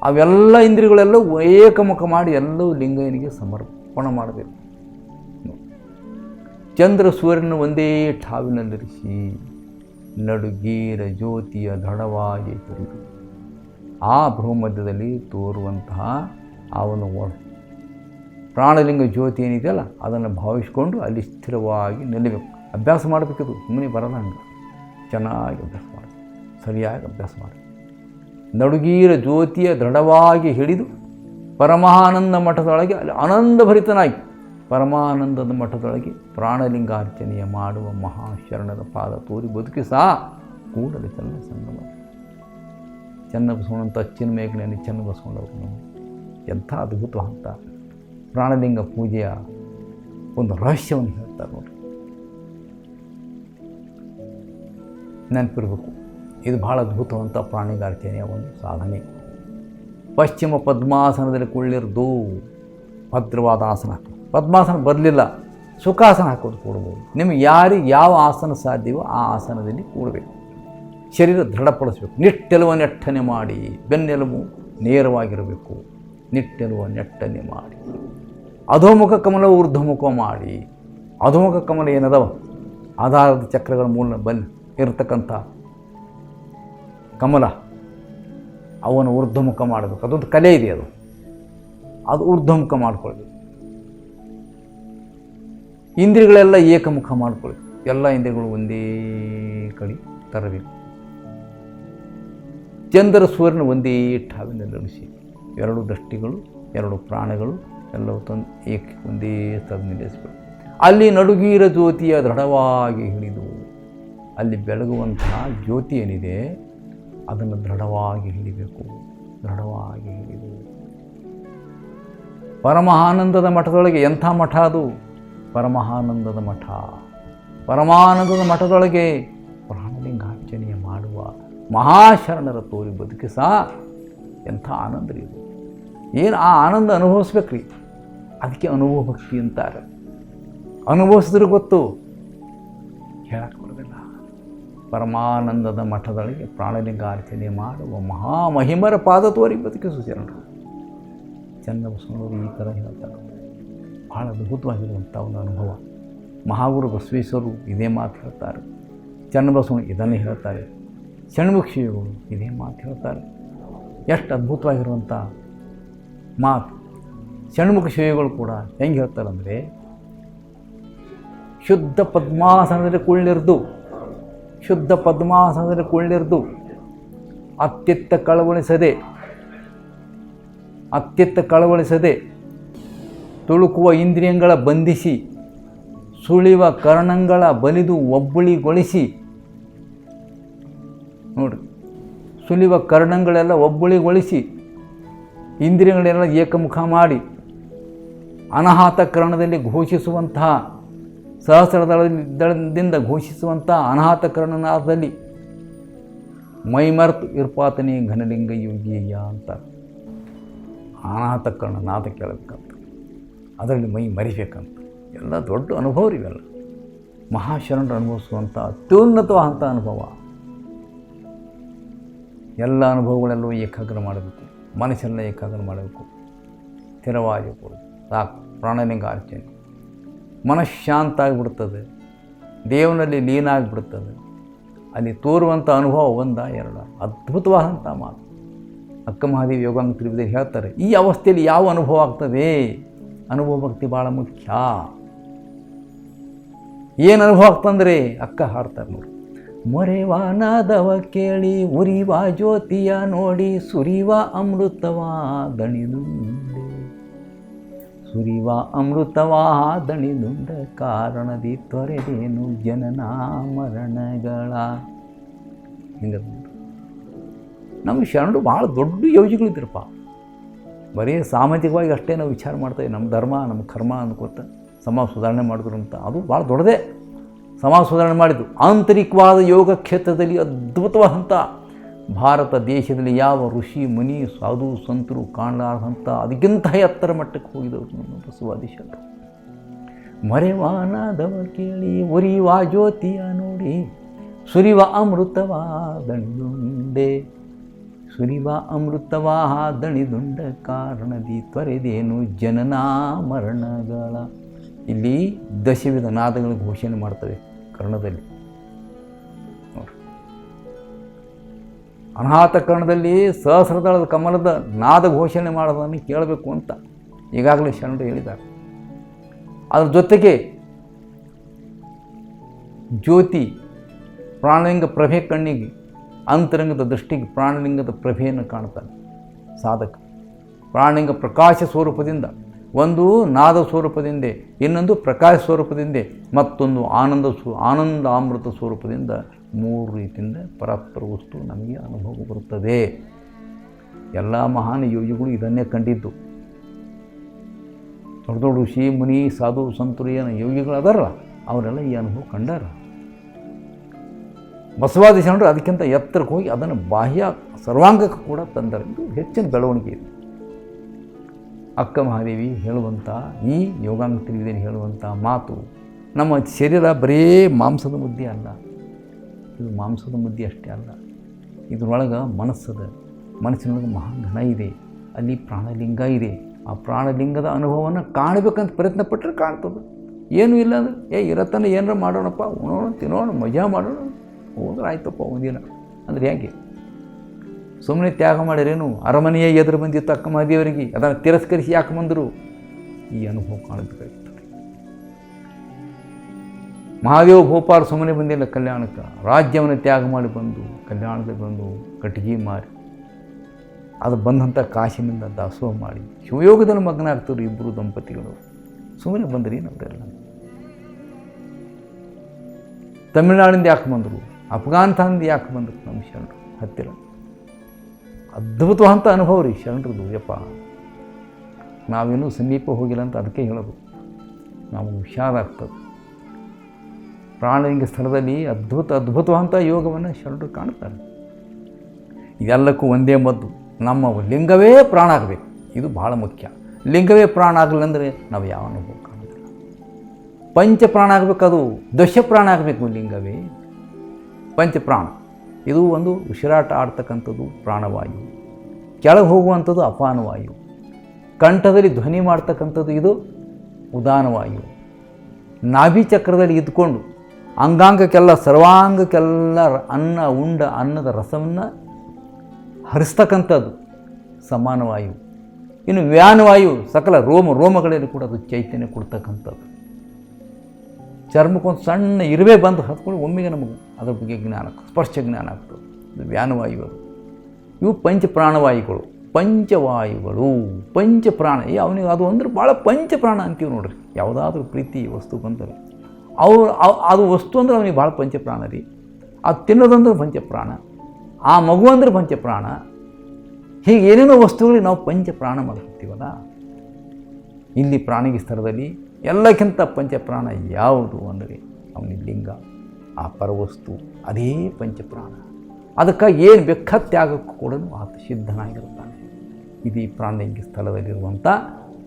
ಅವೆಲ್ಲ ಇಂದ್ರಿಯಗಳೆಲ್ಲ ಏಕಮುಖ ಮಾಡಿ ಎಲ್ಲವೂ ಲಿಂಗಯ್ಯನಿಗೆ ಸಮರ್ಪಣ ಮಾಡಬೇಕು. ಚಂದ್ರ ಸೂರ್ಯನ ಒಂದೇ ಠಾವಿನಲ್ಲಿರಿಸಿ ನಡುಗೀರ ಜ್ಯೋತಿಯ ದಡವಾಗಿ ಆ ಭೂಮಧ್ಯದಲ್ಲಿ ತೋರುವಂತಹ ಅವನು ಪ್ರಾಣಲಿಂಗ ಜ್ಯೋತಿ ಏನಿದೆಯಲ್ಲ, ಅದನ್ನು ಭಾವಿಸ್ಕೊಂಡು ಅಲ್ಲಿ ಸ್ಥಿರವಾಗಿ ನಿಲ್ಲಬೇಕು. ಅಭ್ಯಾಸ ಮಾಡಬೇಕಿದು ಸುಮ್ಮನೆ ಬರಲ್ಲ ಚೆನ್ನಾಗಿ ಅಭ್ಯಾಸ ಮಾಡಿ. ಸರಿಯಾಗಿ ಅಭ್ಯಾಸ ಮಾಡಿ. ನಡುಗೀರ ಜ್ಯೋತಿಯ ದೃಢವಾಗಿ ಹಿಡಿದು ಪರಮಾನಂದ ಮಠದೊಳಗೆ ಅಲ್ಲಿ ಆನಂದಭರಿತನಾಗಿ ಪರಮಾನಂದದ ಮಠದೊಳಗೆ ಪ್ರಾಣಲಿಂಗಾರ್ಚನೆಯ ಮಾಡುವ ಮಹಾಶರಣದ ಪಾದ ತೋರಿ ಬದುಕಿ ಬದುಕಿಸಾ ಕೂಡಲೇ ಚೆನ್ನ ಸಂಗಮ ಚೆನ್ನ ಬಸವಣ್ಣಂಥ ಅಚ್ಚಿನ ಮೇಘನೆಯಲ್ಲಿ ಚೆನ್ನ ಬಸವಣ್ಣವರು ಎಂಥ ಅದ್ಭುತವಾದಂಥ ಪ್ರಾಣಲಿಂಗ ಪೂಜೆಯ ಒಂದು ರಹಸ್ಯವನ್ನು ಹೇಳ್ತಾರೆ ನೋಡಿ. ನೆನಪಿರಬೇಕು, ಇದು ಭಾಳ ಅದ್ಭುತವಂಥ ಪ್ರಾಣಿಗಾರಿಕೆಯ ಒಂದು ಸಾಧನೆ. ಪಶ್ಚಿಮ ಪದ್ಮಾಸನದಲ್ಲಿ ಕುಳ್ಳಿರ್ದು ಭದ್ರವಾದ ಆಸನ ಪದ್ಮಾಸನ ಬರಲಿಲ್ಲ, ಸುಖಾಸನ ಹಾಕೋದು ಕೂಡ್ಬೋದು. ನಿಮಗೆ ಯಾರಿಗೆ ಯಾವ ಆಸನ ಸಾಧ್ಯವೋ ಆ ಆಸನದಲ್ಲಿ ಕೂಡಬೇಕು. ಶರೀರ ದೃಢಪಡಿಸಬೇಕು. ನಿಟ್ಟೆಲುವ ನೆಟ್ಟನೆ ಮಾಡಿ, ಬೆನ್ನೆಲುಬು ನೇರವಾಗಿರಬೇಕು. ನಿಟ್ಟೆಲುವ ನೆಟ್ಟನೆ ಮಾಡಿ. ಅಧೋಮುಖ ಕಮಲ ಊರ್ಧ್ವಮುಖ ಮಾಡಿ. ಅಧೋಮುಖ ಕಮಲ ಏನದವ? ಆಧಾರದ ಚಕ್ರಗಳ ಮೂಲ ಬನ್ ಇರತಕ್ಕಂಥ ಕಮಲ. ಅವನು ಊರ್ಧ್ವಮುಖ ಮಾಡಬೇಕು. ಅದೊಂದು ಕಲೆ ಇದೆ ಅದು. ಅದು ಊರ್ಧ್ವಮುಖ ಮಾಡ್ಕೊಳ್ಬೇಕು. ಇಂದ್ರಿಯಗಳೆಲ್ಲ ಏಕಮುಖ ಮಾಡಿಕೊಳ್ಳಿ ಎಲ್ಲ ಇಂದ್ರಿಯಗಳು ಒಂದೇ ಕಡೆ ತರಬೇಕು. ಚಂದ್ರ, ಸೂರ್ಯನ ಒಂದೇ ಠಾವಿನಲ್ಲಿ ನಡೆಸಿ ಎರಡು ದೃಷ್ಟಿಗಳು, ಎರಡು ಪ್ರಾಣಗಳು ಎಲ್ಲವೂ ತಂದು ಏಕ ಒಂದೇ ನಿಲ್ಲಿಸಬೇಕು ಅಲ್ಲಿ ನಡುಗೀರ ಜ್ಯೋತಿಯ ದೃಢವಾಗಿ ಹಿಡಿದು, ಅಲ್ಲಿ ಬೆಳಗುವಂತಹ ಜ್ಯೋತಿ ಏನಿದೆ, ಅದನ್ನು ದೃಢವಾಗಿ ಹಿಡಿಬೇಕು. ದೃಢವಾಗಿ ಹಿಡಿದು. ಪರಮಹಾನಂದದ ಮಠದೊಳಗೆ ಎಂಥ ಮಠ ಅದು? ಪರಮಹಾನಂದದ ಮಠ. ಪರಮಾನಂದದ ಮಠದೊಳಗೆ ಪ್ರಾಣಲಿಂಗಾರ್ಚನೆಯ ಮಾಡುವ ಮಹಾಶರಣರ ತೋರಿ ಬದುಕಿಸ. ಎಂಥ ಆನಂದ ರೀ ಇದು. ಏನು ಆ ಆನಂದ ಅನುಭವಿಸ್ಬೇಕ್ರಿ? ಅದಕ್ಕೆ ಅನುಭವ ಭಕ್ತಿ ಅಂತಾರೆ. ಅನುಭವಿಸಿದ್ರೆ ಗೊತ್ತು ಹೇಳಕ್ಕೆ ಬರೋದಿಲ್ಲ ಪರಮಾನಂದದ ಮಠದೊಳಗೆ ಪ್ರಾಣಲಿಂಗಾರ್ಚನೆ ಮಾಡುವ ಮಹಾಮಹಿಮರ ಪಾದ ತೋರಿ ಬದುಕಿಸು ಶರಣರು ಚನ್ನಬಸವನವರು ಈ ಥರ ಹೇಳ್ತಾರೆ. ಭಾಳ ಅದ್ಭುತವಾಗಿರುವಂಥ ಒಂದು ಅನುಭವ. ಮಹಾಗುರು ಬಸವೇಶ್ವರರು ಇದೇ ಮಾತು ಹೇಳ್ತಾರೆ. ಚನ್ನಬಸವನು ಇದನ್ನೇ ಹೇಳ್ತಾರೆ. ಷಣ್ಮುಖ ಶ್ರೀಗಳು ಇದೇ ಮಾತು ಹೇಳ್ತಾರೆ. ಎಷ್ಟು ಅದ್ಭುತವಾಗಿರುವಂಥ ಮಾತು. ಷಣ್ಮುಖ ಶ್ರೀಗಳು ಕೂಡ ಹೆಂಗೆ ಹೇಳ್ತಾರಂದರೆ, ಶುದ್ಧ ಪದ್ಮಾಸನದಲ್ಲಿ ಕುಳ್ಳಿರ್ದು, ಶುದ್ಧ ಪದ್ಮಾಸನದಲ್ಲಿ ಕುಳ್ಳಿರ್ದು, ಅತ್ಯತ್ತ ಕಳವಳಿಸದೆ ಅತ್ಯತ್ತ ಕಳವಳಿಸದೆ, ತುಳುಕುವ ಇಂದ್ರಿಯಗಳ ಬಂಧಿಸಿ, ಸುಳಿವ ಕರ್ಣಗಳ ಬಲಿದು ಒಬ್ಬಳಿಗೊಳಿಸಿ, ನೋಡ್ರಿ, ಸುಳಿವ ಕರ್ಣಗಳೆಲ್ಲ ಒಬ್ಬಳಿಗೊಳಿಸಿ ಇಂದ್ರಿಯಗಳೆಲ್ಲ ಏಕಮುಖ ಮಾಡಿ ಅನಾಹತ ಕರ್ಣದಲ್ಲಿ ಘೋಷಿಸುವಂತಹ ಸಹಸ್ರ ದಳದಿಂದ ಘೋಷಿಸುವಂಥ ಅನಾಹತ ಕರ್ಣನಾಥದಲ್ಲಿ ಮೈಮರ್ತು ಇರ್ಪಾತನೇ ಘನಲಿಂಗ ಯೋಗಿಯ ಅಂತ. ಅನಾಹತಕರಣ ನಾದ ಕೇಳಬೇಕಂತ. ಅದರಲ್ಲಿ ಮೈ ಮರಿಬೇಕಂತ. ಎಲ್ಲ ದೊಡ್ಡ ಅನುಭವ ಇವೆಲ್ಲ. ಮಹಾಶರಣರು ಅನುಭವಿಸುವಂಥ ಅತ್ಯುನ್ನತವಾದಂಥ ಅನುಭವ. ಎಲ್ಲ ಅನುಭವಗಳೆಲ್ಲವೂ ಏಕಾಗ್ರ ಮಾಡಬೇಕು. ಮನಸ್ಸೆಲ್ಲ ಏಕಾಗ್ರ ಮಾಡಬೇಕು. ಸ್ಥಿರವಾಗಿ ಕೊಡು ಸಾಕು. ಪ್ರಾಣಲಿಂಗ ಅರ್ಚನೆ ಮನಃಶಾಂತ ಆಗಿಬಿಡ್ತದೆ ದೇವನಲ್ಲಿ ಲೀನ ಆಗಿಬಿಡ್ತದೆ ಅಲ್ಲಿ ತೋರುವಂಥ ಅನುಭವ ಒಂದ, ಎರಡ. ಅದ್ಭುತವಾದಂಥ ಮಾತು. ಅಕ್ಕ ಮಹಾದೇವಿ ಯೋಗಾಂಗ ತಿರುಪತಿ ಹೇಳ್ತಾರೆ, ಈ ಅವಸ್ಥೆಯಲ್ಲಿ ಯಾವ ಅನುಭವ ಆಗ್ತದೆ? ಅನುಭವ ಭಕ್ತಿ ಭಾಳ ಮುಖ್ಯ. ಏನು ಅನುಭವ ಆಗ್ತಂದ್ರೆ, ಅಕ್ಕ ಹಾಡ್ತಾರೆ ನೋಡಿ. ಮೊರೆವಾನಾದವ ಕೇಳಿ, ಉರಿವ ಜ್ಯೋತಿಯ ನೋಡಿ, ಸುರಿವ ಅಮೃತವ ದಣಿದುಂಡೆ ಸುರಿವ ಅಮೃತವಾದಣಿ ದಣಿದುಂಡ ಕಾರಣದಿ ತೊರೆದೇನು ಜನನ ಮರಣಗಳ. ಹಿಂಗ ನಮ್ಮ ಶರಣರು ಭಾಳ ದೊಡ್ಡ ಯೋಜಿಗಳಿದ್ರಪ್ಪ. ಬರೀ ಸಾಮಾಜಿಕವಾಗಿ ಅಷ್ಟೇ ನಾವು ವಿಚಾರ ಮಾಡ್ತೇವೆ ನಮ್ಮ ಧರ್ಮ, ನಮ್ಮ ಕರ್ಮ ಅನ್ಕೋತ ಸಮಾಜ ಸುಧಾರಣೆ ಮಾಡಿದ್ರು ಅಂತ. ಅದು ಭಾಳ ದೊಡ್ಡದೇ. ಸಮಾಜ ಸುಧಾರಣೆ ಮಾಡಿದ್ದು. ಆಂತರಿಕವಾದ ಯೋಗ ಕ್ಷೇತ್ರದಲ್ಲಿ ಅದ್ಭುತವಾದಂಥ ಭಾರತ ದೇಶದಲ್ಲಿ ಯಾವ ಋಷಿ, ಮುನಿ, ಸಾಧು, ಸಂತರು ಕಾಣಲಾರದಂಥ ಅದಕ್ಕಿಂತ ಎತ್ತರ ಮಟ್ಟಕ್ಕೆ ಹೋಗಿದವರು ನಮ್ಮ ಬಸವಾದಿ ಶರಣರು. ಮರೆವಾನದವ ಕೇಳಿ ಒರಿಯುವ ಜ್ಯೋತಿಯ ನೋಡಿ, ಸುರಿವ ಅಮೃತವ ದಣಿದುಂಡೆ ಸುರಿವ ಅಮೃತವ ದಣಿದುಂಡ ಕಾರಣದಿ ತೊರೆದೇನು ಜನನ ಮರಣಗಳ. ಇಲ್ಲಿ ದಶವಿಧ ನಾದಗಳು ಘೋಷಣೆ ಮಾಡ್ತವೆ ಕರ್ಣದಲ್ಲಿ. ಅನಾಥ ಕರ್ಣದಲ್ಲಿ ಸಹಸ್ರದಳದ ಕಮಲದ ನಾದ ಘೋಷಣೆ ಮಾಡೋದನ್ನು ಕೇಳಬೇಕು ಅಂತ ಈಗಾಗಲೇ ಶರಣರು ಹೇಳಿದ್ದಾರೆ. ಅದರ ಜೊತೆಗೆ ಜ್ಯೋತಿ ಪ್ರಾಣಲಿಂಗ ಪ್ರಭೆ ಕಣ್ಣಿಗೆ, ಅಂತರಂಗದ ದೃಷ್ಟಿಗೆ ಪ್ರಾಣಲಿಂಗದ ಪ್ರಭೆಯನ್ನು ಕಾಣ್ತಾನೆ ಸಾಧಕ. ಪ್ರಾಣಲಿಂಗ ಪ್ರಕಾಶ ಸ್ವರೂಪದಿಂದ, ಒಂದು ನಾದ ಸ್ವರೂಪದಿಂದ, ಇನ್ನೊಂದು ಪ್ರಕಾಶ ಸ್ವರೂಪದಿಂದ, ಮತ್ತೊಂದು ಆನಂದ ಸ್ವ ಆನಂದ ಅಮೃತ ಸ್ವರೂಪದಿಂದ ಮೂರು ರೀತಿಯಿಂದ ಪರಸ್ಪರ ವಸ್ತು ನಮಗೆ ಅನುಭವ ಬರುತ್ತದೆ. ಎಲ್ಲ ಮಹಾನ್ ಯೋಗಿಗಳು ಇದನ್ನೇ ಕಂಡಿದ್ದು. ದೊಡ್ಡ ದೊಡ್ಡ ಋಷಿ, ಮುನಿ, ಸಾಧು, ಸಂತರು ಏನು ಯೋಗಿಗಳು ಅವರೆಲ್ಲ ಈ ಅನುಭವ ಕಂಡಾರ. ಬಸವಾದಿ ಶರಣರು ಅದಕ್ಕಿಂತ ಎತ್ತರಕ್ಕೆ ಹೋಗಿ ಅದನ್ನು ಬಾಹ್ಯ ಸರ್ವಾಂಗಕ್ಕೆ ಕೂಡ ತಂದರು ಇದು ಹೆಚ್ಚಿನ ಬೆಳವಣಿಗೆ ಇದೆ. ಅಕ್ಕ ಮಹಾದೇವಿ ಹೇಳುವಂಥ ಈ ಯೋಗಾಂಗ ತಿಳಿದೇನು ಹೇಳುವಂಥ ಮಾತು ನಮ್ಮ ಶರೀರ ಬರೀ ಮಾಂಸದ ಮುದ್ದೆ ಅಲ್ಲ. ಇದು ಮಾಂಸದ ಮುದ್ದೆ ಅಷ್ಟೇ ಅಲ್ಲ. ಇದರೊಳಗೆ ಮನಸ್ಸದ, ಮನಸ್ಸಿನೊಳಗೆ ಮಹಾಘನ ಇದೆ. ಅಲ್ಲಿ ಪ್ರಾಣಲಿಂಗ ಇದೆ. ಆ ಪ್ರಾಣಲಿಂಗದ ಅನುಭವವನ್ನು ಕಾಣಬೇಕಂತ ಪ್ರಯತ್ನ ಪಟ್ಟರೆ ಕಾಣ್ತದೆ. ಏನೂ ಇಲ್ಲ ಅಂದ್ರೆ, ಏ ಇರತ್ತನ ಏನಾರ ಮಾಡೋಣಪ್ಪ, ಉಣೋಣ, ತಿನ್ನೋಣ, ಮಜಾ ಮಾಡೋಣ. ಹೋದ್ರೆ ಆಯ್ತಪ್ಪ, ಒಂದಿನ. ಅಂದ್ರೆ ಹೇಗೆ? ಸುಮ್ಮನೆ ತ್ಯಾಗ ಮಾಡಿರೇನು? ಅರಮನೆಯ ಎದುರು ಬಂದಿತ್ತು ಅಕ್ಕ ಮಹಾದೇವರಿಗೆ ಅದನ್ನು ತಿರಸ್ಕರಿಸಿ ಯಾಕೆ ಬಂದರು? ಈ ಅನುಭವ ಕಾಣಬೇಕಾಗಿತ್ತು ಮಹಾದೇವ ಭೋಪಾಲ್ ಸುಮ್ಮನೆ ಬಂದಿಲ್ಲ ಕಲ್ಯಾಣಕ್ಕೆ. ರಾಜ್ಯವನ್ನು ತ್ಯಾಗ ಮಾಡಿ ಬಂದು ಕಲ್ಯಾಣದಲ್ಲಿ ಬಂದು ಕಟ್ಟಿಗೆ ಮಾರಿ, ಅದು ಬಂದಂಥ ಕಾಶಿನಿಂದ ದಾಸೋಹ ಮಾಡಿ, ಶಿವಯೋಗದಲ್ಲಿ ಮಗ್ನ ಆಗ್ತಾರೆ ಇಬ್ಬರು ದಂಪತಿಗಳು. ಸುಮ್ಮನೆ ಬಂದ್ರಿ ನಮ್ದೆಲ್ಲ. ತಮಿಳ್ನಾಡಿಂದ ಯಾಕೆ ಬಂದರು? ಅಫ್ಘಾನಿಸ್ತಾನದಿಂದ ಯಾಕೆ ಬಂದರು ನಮ್ಮ ಶರಣರು? ಹತ್ತಿರ. ಅದ್ಭುತವಂತ ಅನುಭವ ರೀ ಶರಣರದು, ಯಪ್ಪ. ನಾವೇನು ಸಮೀಪ ಹೋಗಿಲ್ಲ ಅಂತ ಅದಕ್ಕೆ ಹೇಳೋದು. ನಾವು ಹುಷಾರಾಗ್ತದೆ ಪ್ರಾಣಲಿಂಗ ಸ್ಥಳದಲ್ಲಿ ಅದ್ಭುತ ಅದ್ಭುತವಂಥ ಯೋಗವನ್ನು ಶರಣರು ಕಾಣ್ತಾರೆ. ಇದೆಲ್ಲಕ್ಕೂ ಒಂದೇ ಮದ್ದು, ನಮ್ಮ ಲಿಂಗವೇ ಪ್ರಾಣ ಆಗಬೇಕು. ಇದು ಭಾಳ ಮುಖ್ಯ. ಲಿಂಗವೇ ಪ್ರಾಣ ಆಗಲಿಲ್ಲ ನಾವು ಯಾವ ಅನುಭವ ಕಾಣೋದಿಲ್ಲ ಪಂಚ ಪ್ರಾಣ ಆಗಬೇಕದು ದಶ ಪ್ರಾಣ ಆಗಬೇಕು ಲಿಂಗವೇ. ಪಂಚಪ್ರಾಣ ಇದು ಒಂದು ಉಸಿರಾಟ ಆಡ್ತಕ್ಕಂಥದ್ದು ಪ್ರಾಣವಾಯು. ಕೆಳಗೆ ಹೋಗುವಂಥದ್ದು ಅಪಾನವಾಯು. ಕಂಠದಲ್ಲಿ ಧ್ವನಿ ಮಾಡ್ತಕ್ಕಂಥದ್ದು ಇದು ಉದಾನವಾಯು. ನಾಭಿ ಚಕ್ರದಲ್ಲಿ ಇದ್ಕೊಂಡು ಅಂಗಾಂಗಕ್ಕೆಲ್ಲ, ಸರ್ವಾಂಗಕ್ಕೆಲ್ಲ ಅನ್ನ, ಉಂಡ, ಅನ್ನದ ರಸವನ್ನು ಹರಿಸ್ತಕ್ಕಂಥದ್ದು ಸಮಾನವಾಯು. ಇನ್ನು ವ್ಯಾನವಾಯು, ಸಕಲ ರೋಮ, ರೋಮಗಳಲ್ಲಿ ಕೂಡ ಅದು ಚೈತನ್ಯ ಕೊಡ್ತಕ್ಕಂಥದ್ದು. ಚರ್ಮಕ್ಕೊಂದು ಸಣ್ಣ ಇರುವೆ ಬಂದು ಹತ್ಕೊಂಡು ಒಮ್ಮೆಗೆ ನಮಗೆ ಅದರ ಬಗ್ಗೆ ಜ್ಞಾನ, ಸ್ಪರ್ಶ ಜ್ಞಾನ ಆಗ್ತದೆ. ಇದು ವ್ಯಾನವಾಯು ಅದು. ಇವು ಪಂಚ ಪ್ರಾಣವಾಯುಗಳು ಪಂಚವಾಯುಗಳು ಪಂಚ ಪ್ರಾಣ ಏ, ಅವನಿಗೆ ಅದು ಅಂದ್ರೆ ಭಾಳ ಪಂಚ ಪ್ರಾಣ ಅಂತೀವಿ ನೋಡ್ರಿ. ಯಾವುದಾದ್ರೂ ಪ್ರೀತಿ ವಸ್ತು ಬಂದರೆ. ಅವ್- ಅದು ವಸ್ತು ಅಂದ್ರೆ ಅವನಿಗೆ ಭಾಳ ಪಂಚಪ್ರಾಣ ರೀ. ಅದು ತಿನ್ನೋದಂದ್ರೆ ಪಂಚಪ್ರಾಣ. ಆ ಮಗು ಅಂದ್ರೆ ಪಂಚಪ್ರಾಣ. ಹೀಗೆ ಏನೇನೋ ವಸ್ತುಗಳಿಗೆ ನಾವು ಪಂಚಪ್ರಾಣ ಮಾಡ್ತೀವಲ್ಲ ಇಲ್ಲಿ ಪ್ರಾಣಿಗೆ ಸ್ಥಳದಲ್ಲಿ ಎಲ್ಲಕ್ಕಿಂತ ಪಂಚಪ್ರಾಣ ಯಾವುದು ಅಂದರೆ ಅವನಿಗೆ ಲಿಂಗ. ಆ ಪರವಸ್ತು ಅದೇ ಪಂಚಪ್ರಾಣ. ಅದಕ್ಕೆ ಏನು ತ್ಯಾಗಕ್ಕೂ ಕೂಡ ಆತ ಸಿದ್ಧನಾಗಿರುತ್ತಾನೆ ಇದು ಈ ಪ್ರಾಣಲಿಂಗ ಸ್ಥಳದಲ್ಲಿರುವಂಥ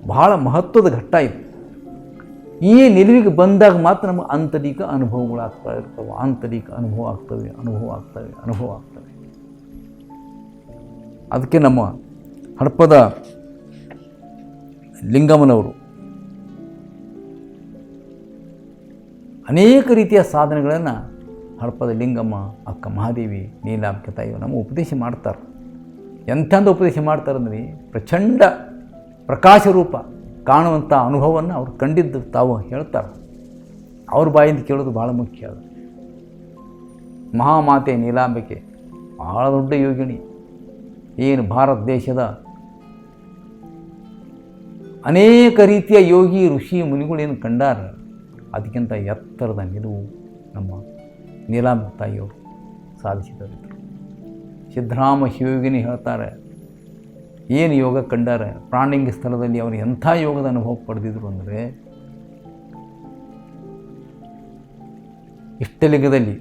ಬಹಳ ಮಹತ್ವದ ಘಟ್ಟ ಇದು. ಈ ನಿಲುವಿಗೆ ಬಂದಾಗ ಮಾತ್ರ ನಮಗೆ ಆಂತರಿಕ ಅನುಭವಗಳಾಗ್ತಾ ಇರ್ತವೆ. ಆಂತರಿಕ ಅನುಭವ ಆಗ್ತವೆ ಅನುಭವ ಆಗ್ತವೆ ಅನುಭವ ಆಗ್ತವೆ. ಅದಕ್ಕೆ ನಮ್ಮ ಹಡಪದ ಲಿಂಗಮ್ಮನವರು ಅನೇಕ ರೀತಿಯ ಸಾಧನೆಗಳನ್ನು ಹಡಪದ ಲಿಂಗಮ್ಮ, ಅಕ್ಕ ಮಹಾದೇವಿ, ನೀಲಾಂಬಿಕೆ ತಾಯಿ ನಮ್ಮ ಉಪದೇಶ ಮಾಡ್ತಾರೆ. ಎಂಥಂದು ಉಪದೇಶ ಮಾಡ್ತಾರೆ ಅಂದರೆ ಪ್ರಚಂಡ ಪ್ರಕಾಶ ರೂಪ. ಕಾಣುವಂಥ ಅನುಭವವನ್ನು ಅವ್ರು ಕಂಡಿದ್ದು ತಾವು ಹೇಳ್ತಾರೆ. ಅವ್ರ ಬಾಯಿಂದ ಕೇಳೋದು ಭಾಳ ಮುಖ್ಯ ಅದು. ಮಹಾಮಾತೆ ನೀಲಾಂಬಿಕೆ, ಭಾಳ ದೊಡ್ಡ ಯೋಗಿಣಿ. ಏನು ಭಾರತ ದೇಶದ ಅನೇಕ ರೀತಿಯ ಯೋಗಿ, ಋಷಿ, ಮುನಿಗಳೇನು ಕಂಡಾರ, ಅದಕ್ಕಿಂತ ಎತ್ತರದ ನಿಲುವು ನಮ್ಮ ನೀಲಾಂಬ ತಾಯಿಯವರು ಸಾಧಿಸಿದರು. ಸಿದ್ದರಾಮ ಶಿವಯೋಗಿನಿ ಹೇಳ್ತಾರೆ ಏನು ಯೋಗ ಕಂಡಾರೆ? ಪ್ರಾಣಿಂಗ ಸ್ಥಳದಲ್ಲಿ ಅವರು ಎಂಥ ಯೋಗದ ಅನುಭವ ಪಡೆದಿದ್ರು ಅಂದರೆ, ಇಷ್ಟಲಿಂಗದಲ್ಲಿ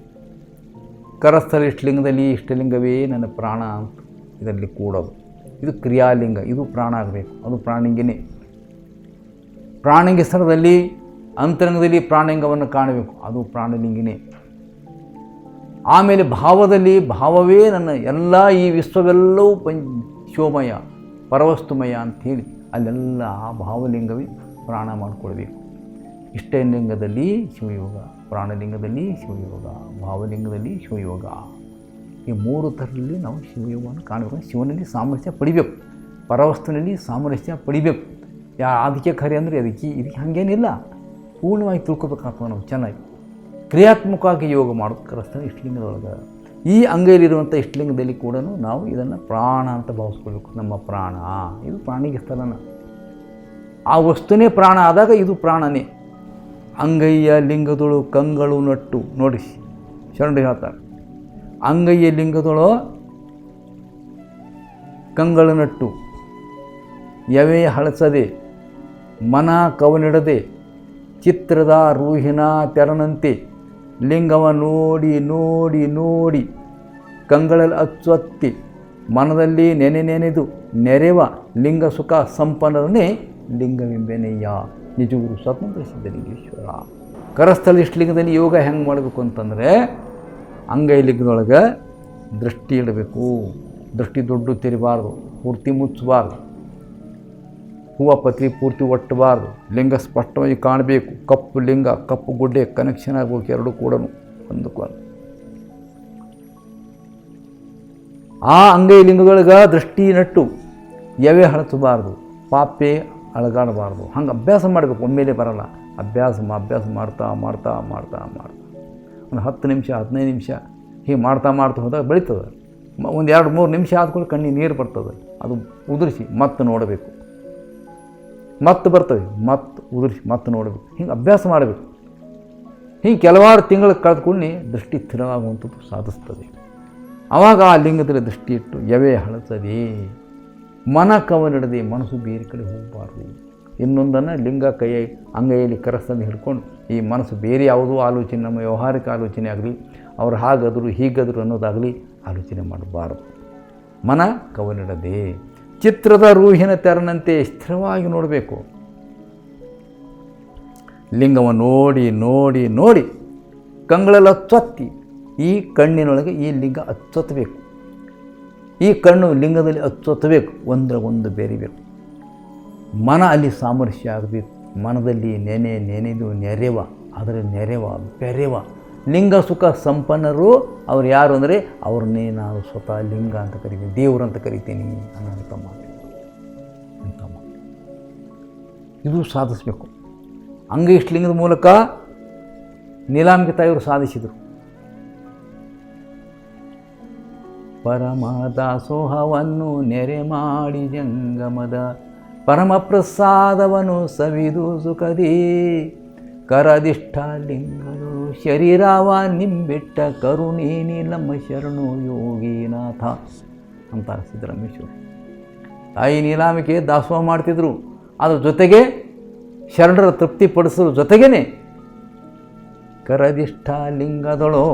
ಕರಸ್ಥಲ ಇಷ್ಟಲಿಂಗದಲ್ಲಿ ಇಷ್ಟಲಿಂಗವೇ ನನ್ನ ಪ್ರಾಣ ಅಂತ ಇದರಲ್ಲಿ ಕೂಡೋದು. ಇದು ಕ್ರಿಯಾಲಿಂಗ, ಇದು ಪ್ರಾಣ ಆಗಬೇಕು, ಅದು ಪ್ರಾಣಿಂಗನೇ. ಪ್ರಾಣಿಂಗ ಸ್ಥಳದಲ್ಲಿ, ಅಂತರಂಗದಲ್ಲಿ ಪ್ರಾಣಿಂಗವನ್ನು ಕಾಣಬೇಕು, ಅದು ಪ್ರಾಣಲಿಂಗಿನೇ. ಆಮೇಲೆ ಭಾವದಲ್ಲಿ ಭಾವವೇ ನನ್ನ ಎಲ್ಲ ಈ ವಿಶ್ವವೆಲ್ಲವೂ ಪಂಚ ಶಿವಮಯ ಪರವಸ್ತುಮಯ ಅಂಥೇಳಿ ಅಲ್ಲೆಲ್ಲ ಆ ಭಾವಲಿಂಗವೇ ಪ್ರಾಣ ಮಾಡಿಕೊಳ್ಬೇಕು. ಇಷ್ಟಲಿಂಗದಲ್ಲಿ ಶಿವಯೋಗ, ಪ್ರಾಣಲಿಂಗದಲ್ಲಿ ಶಿವಯೋಗ, ಭಾವಲಿಂಗದಲ್ಲಿ ಶಿವಯೋಗ. ಈ ಮೂರು ಥರದಲ್ಲಿ ನಾವು ಶಿವಯೋಗವನ್ನು ಕಾಣಬೇಕು. ಶಿವನಲ್ಲಿ ಸಾಮರಸ್ಯ ಪಡಿಬೇಕು. ಪರವಸ್ತುನಲ್ಲಿ ಸಾಮರಸ್ಯ ಪಡಿಬೇಕು. ಯಾ, ಅದಕ್ಕೆ ಖರೆ ಅಂದರೆ ಅದಕ್ಕೆ ಇದಕ್ಕೆ ಹಾಗೇನಿಲ್ಲ. ಪೂರ್ಣವಾಗಿ ತಿಳ್ಕೊಬೇಕಾಗ್ತದೆ ನಾವು ಚೆನ್ನಾಗಿ. ಕ್ರಿಯಾತ್ಮಕವಾಗಿ ಯೋಗ ಮಾಡೋದು ಕರೆಸ್ತಾರೆ ಇಷ್ಟಲಿಂಗದೊಳಗೆ. ಈ ಅಂಗೈಲಿರುವಂಥ ಇಷ್ಟಲಿಂಗದಲ್ಲಿ ಕೂಡ ನಾವು ಇದನ್ನು ಪ್ರಾಣ ಅಂತ ಭಾವಿಸ್ಕೊಳ್ಬೇಕು. ನಮ್ಮ ಪ್ರಾಣ. ಇದು ಪ್ರಾಣಿಗೆ ಸ್ಥಳನ ಆ ವಸ್ತುನೇ ಪ್ರಾಣ ಆದಾಗ ಇದು ಪ್ರಾಣನೇ. ಅಂಗೈಯ ಲಿಂಗದೊಳು ಕಂಗಳು ನಟ್ಟು, ನೋಡಿ, ಶರಣರು ಹೇಳ್ತಾರೆ. ಅಂಗೈಯ ಲಿಂಗದೊಳು ಕಂಗಳು ನಟ್ಟು, ಯವೆ ಹಳಸದೆ, ಮನ ಕವನಿಡದೆ, ಚಿತ್ರದ ರೂಹಿನ ತೆರನಂತೆ ಲಿಂಗವ ನೋಡಿ ನೋಡಿ ನೋಡಿ. ಕಂಗಳಲ್ಲಿ ಅಚ್ಚೊತ್ತಿ ಮನದಲ್ಲಿ ನೆನೆ ನೆನೆದು ನೆರೆವ ಲಿಂಗ ಸುಖ ಸಂಪನ್ನರನ್ನೇ ಲಿಂಗವೆಂಬೆನೆಯ್ಯ. ನಿಜಗುರು ಸ್ವತಂತ್ರ ಸಿದ್ಧಲಿಂಗೇಶ್ವರ ಕರಸ್ಥಳ ಇಷ್ಟಲಿಂಗದಲ್ಲಿ ಯೋಗ ಹೆಂಗೆ ಮಾಡಬೇಕು ಅಂತಂದರೆ, ಅಂಗೈ ಲಿಂಗದೊಳಗೆ ದೃಷ್ಟಿ ಇಡಬೇಕು. ದೃಷ್ಟಿ ದೊಡ್ಡ ತೆರಿಬಾರ್ದು, ಪೂರ್ತಿ ಮುಚ್ಚಬಾರ್ದು. ಹೂವು ಪತ್ರಿ ಪೂರ್ತಿ ಒಟ್ಟಬಾರ್ದು. ಲಿಂಗ ಸ್ಪಷ್ಟವಾಗಿ ಕಾಣಬೇಕು. ಕಪ್ಪು ಲಿಂಗ, ಕಪ್ಪು ಗುಡ್ಡೆ ಕನೆಕ್ಷನ್ ಆಗಬೇಕು ಎರಡು ಕೂಡ ಅಂದುಕೊಂಡು ಆ ಅಂಗೈ ಲಿಂಗಗಳಿಗೆ ದೃಷ್ಟಿ ನಟ್ಟು ಯಾವೇ ಹಳತಬಾರ್ದು ಪಾಪೆ ಅಳಗಾಡಬಾರ್ದು. ಹಂಗೆ ಅಭ್ಯಾಸ ಮಾಡಬೇಕು. ಒಮ್ಮೆಲೆ ಬರಲ್ಲ. ಅಭ್ಯಾಸ ಅಭ್ಯಾಸ ಮಾಡ್ತಾ ಮಾಡ್ತಾ ಮಾಡ್ತಾ ಮಾಡ್ತಾ. ಒಂದು ಹತ್ತು ನಿಮಿಷ, ಹದಿನೈದು ನಿಮಿಷ ಹೀಗೆ ಮಾಡ್ತಾ ಮಾಡ್ತಾ ಹೋದಾಗ ಬೆಳೀತದೆ. ಒಂದು ಎರಡು ಮೂರು ನಿಮಿಷ ಆದ್ಕೊಂಡು ಕಣ್ಣಿಗೆ ನೀರು ಬರ್ತದೆ. ಅದು ಉದುರಿಸಿ ಮತ್ತೆ ನೋಡಬೇಕು. ಮತ್ತೆ ಬರ್ತವೆ ಮತ್ತೆ ಉದುರಿಸಿ ಮತ್ತೆ ನೋಡಬೇಕು. ಹಿಂಗೆ ಅಭ್ಯಾಸ ಮಾಡಬೇಕು. ಹಿಂಗೆ ಕೆಲವಾರು ತಿಂಗಳು ಕಳೆದುಕೊಂಡು ದೃಷ್ಟಿ ಸ್ಥಿರವಾಗುವಂಥದ್ದು ಸಾಧಿಸ್ತದೆ. ಆವಾಗ ಆ ಲಿಂಗದಲ್ಲಿ ದೃಷ್ಟಿ ಇಟ್ಟು ಯವೆ ಹಳಸದೆ, ಮನ ಕವನಿಡದೆ ಮನಸ್ಸು ಬೇರೆ ಕಡೆ ಹೋಗಬಾರ್ದು. ಇನ್ನೊಂದನ್ನು ಲಿಂಗ ಕೈ ಅಂಗೈಯಲ್ಲಿ ಕರಸ್ತಂದು ಹಿಡ್ಕೊಂಡು ಈ ಮನಸ್ಸು ಬೇರೆ ಯಾವುದೋ ಆಲೋಚನೆ, ನಮ್ಮ ವ್ಯವಹಾರಿಕ ಆಲೋಚನೆ ಆಗಲಿ, ಅವ್ರು ಹಾಗಾದರು ಹೀಗಾದರು ಅನ್ನೋದಾಗಲಿ ಆಲೋಚನೆ ಮಾಡಬಾರ್ದು. ಮನ ಕವನಿಡದೆ ಚಿತ್ರದ ರೂಹಿನ ತೆರನಂತೆ ಸ್ಥಿರವಾಗಿ ನೋಡಬೇಕು. ಲಿಂಗವನ್ನು ನೋಡಿ ನೋಡಿ ನೋಡಿ ಕಂಗಳೆಲ್ಲ ಅಚ್ಚೊತ್ತಿ ಈ ಕಣ್ಣಿನೊಳಗೆ ಈ ಲಿಂಗ ಅಚ್ಚೊತ್ತಬೇಕು ಈ ಕಣ್ಣು ಲಿಂಗದಲ್ಲಿ ಅಚ್ಚೊತ್ತಬೇಕು ಒಂದರ ಒಂದು ಬೆರಿಬೇಕು. ಮನ ಅಲ್ಲಿ ಸಾಮರಸ್ಯ ಆಗಬೇಕು. ಮನದಲ್ಲಿ ನೆನೆ ನೆನೆದು ನೆರೆವ ಅದರ ನೆರೆವ, ಬೆರೆವ. ಲಿಂಗ ಸುಖ ಸಂಪನ್ನರು ಅವ್ರು ಯಾರು ಅಂದರೆ ಅವ್ರನ್ನೇ ನಾನು ಸ್ವತಃ ಲಿಂಗ ಅಂತ ಕರಿತೀನಿ ದೇವರು ಅಂತ ಕರಿತೀನಿ ಅನ್ನೋಂಥ ಮಾತು. ಅಂತ ಮಾತು. ಇದು ಸಾಧಿಸಬೇಕು. ಅಂಗೈಷ್ಟಲಿಂಗದ ಮೂಲಕ ನೀಲಾಂಬಿಕೆ ತಾಯಿಯವರು ಸಾಧಿಸಿದರು. ಪರಮದಾಸೋಹವನ್ನು ನೆರೆ ಮಾಡಿ ಜಂಗಮದ ಪರಮ ಪ್ರಸಾದವನ್ನು ಸವಿದು ಸುಖದಿ ಕರದಿಷ್ಠ ಲಿಂಗಗಳು ಶರೀರವ ನಿಂಬಿಟ್ಟ ಕರುಣೇನಿ ನಮ್ಮ ಶರಣು ಯೋಗಿನಾಥ ಅಂತಾರೆ ಸಿದ್ದರಾಮೇಶ್ವರ. ತಾಯಿ ನೀಲಾಮಿಕೆ ದಾಸೋಹ ಮಾಡ್ತಿದ್ರು. ಅದ್ರ ಜೊತೆಗೆ ಶರಣರ ತೃಪ್ತಿಪಡಿಸೋದ್ರ ಜೊತೆಗೇನೆ ಕರದಿಷ್ಠ ಲಿಂಗದಳು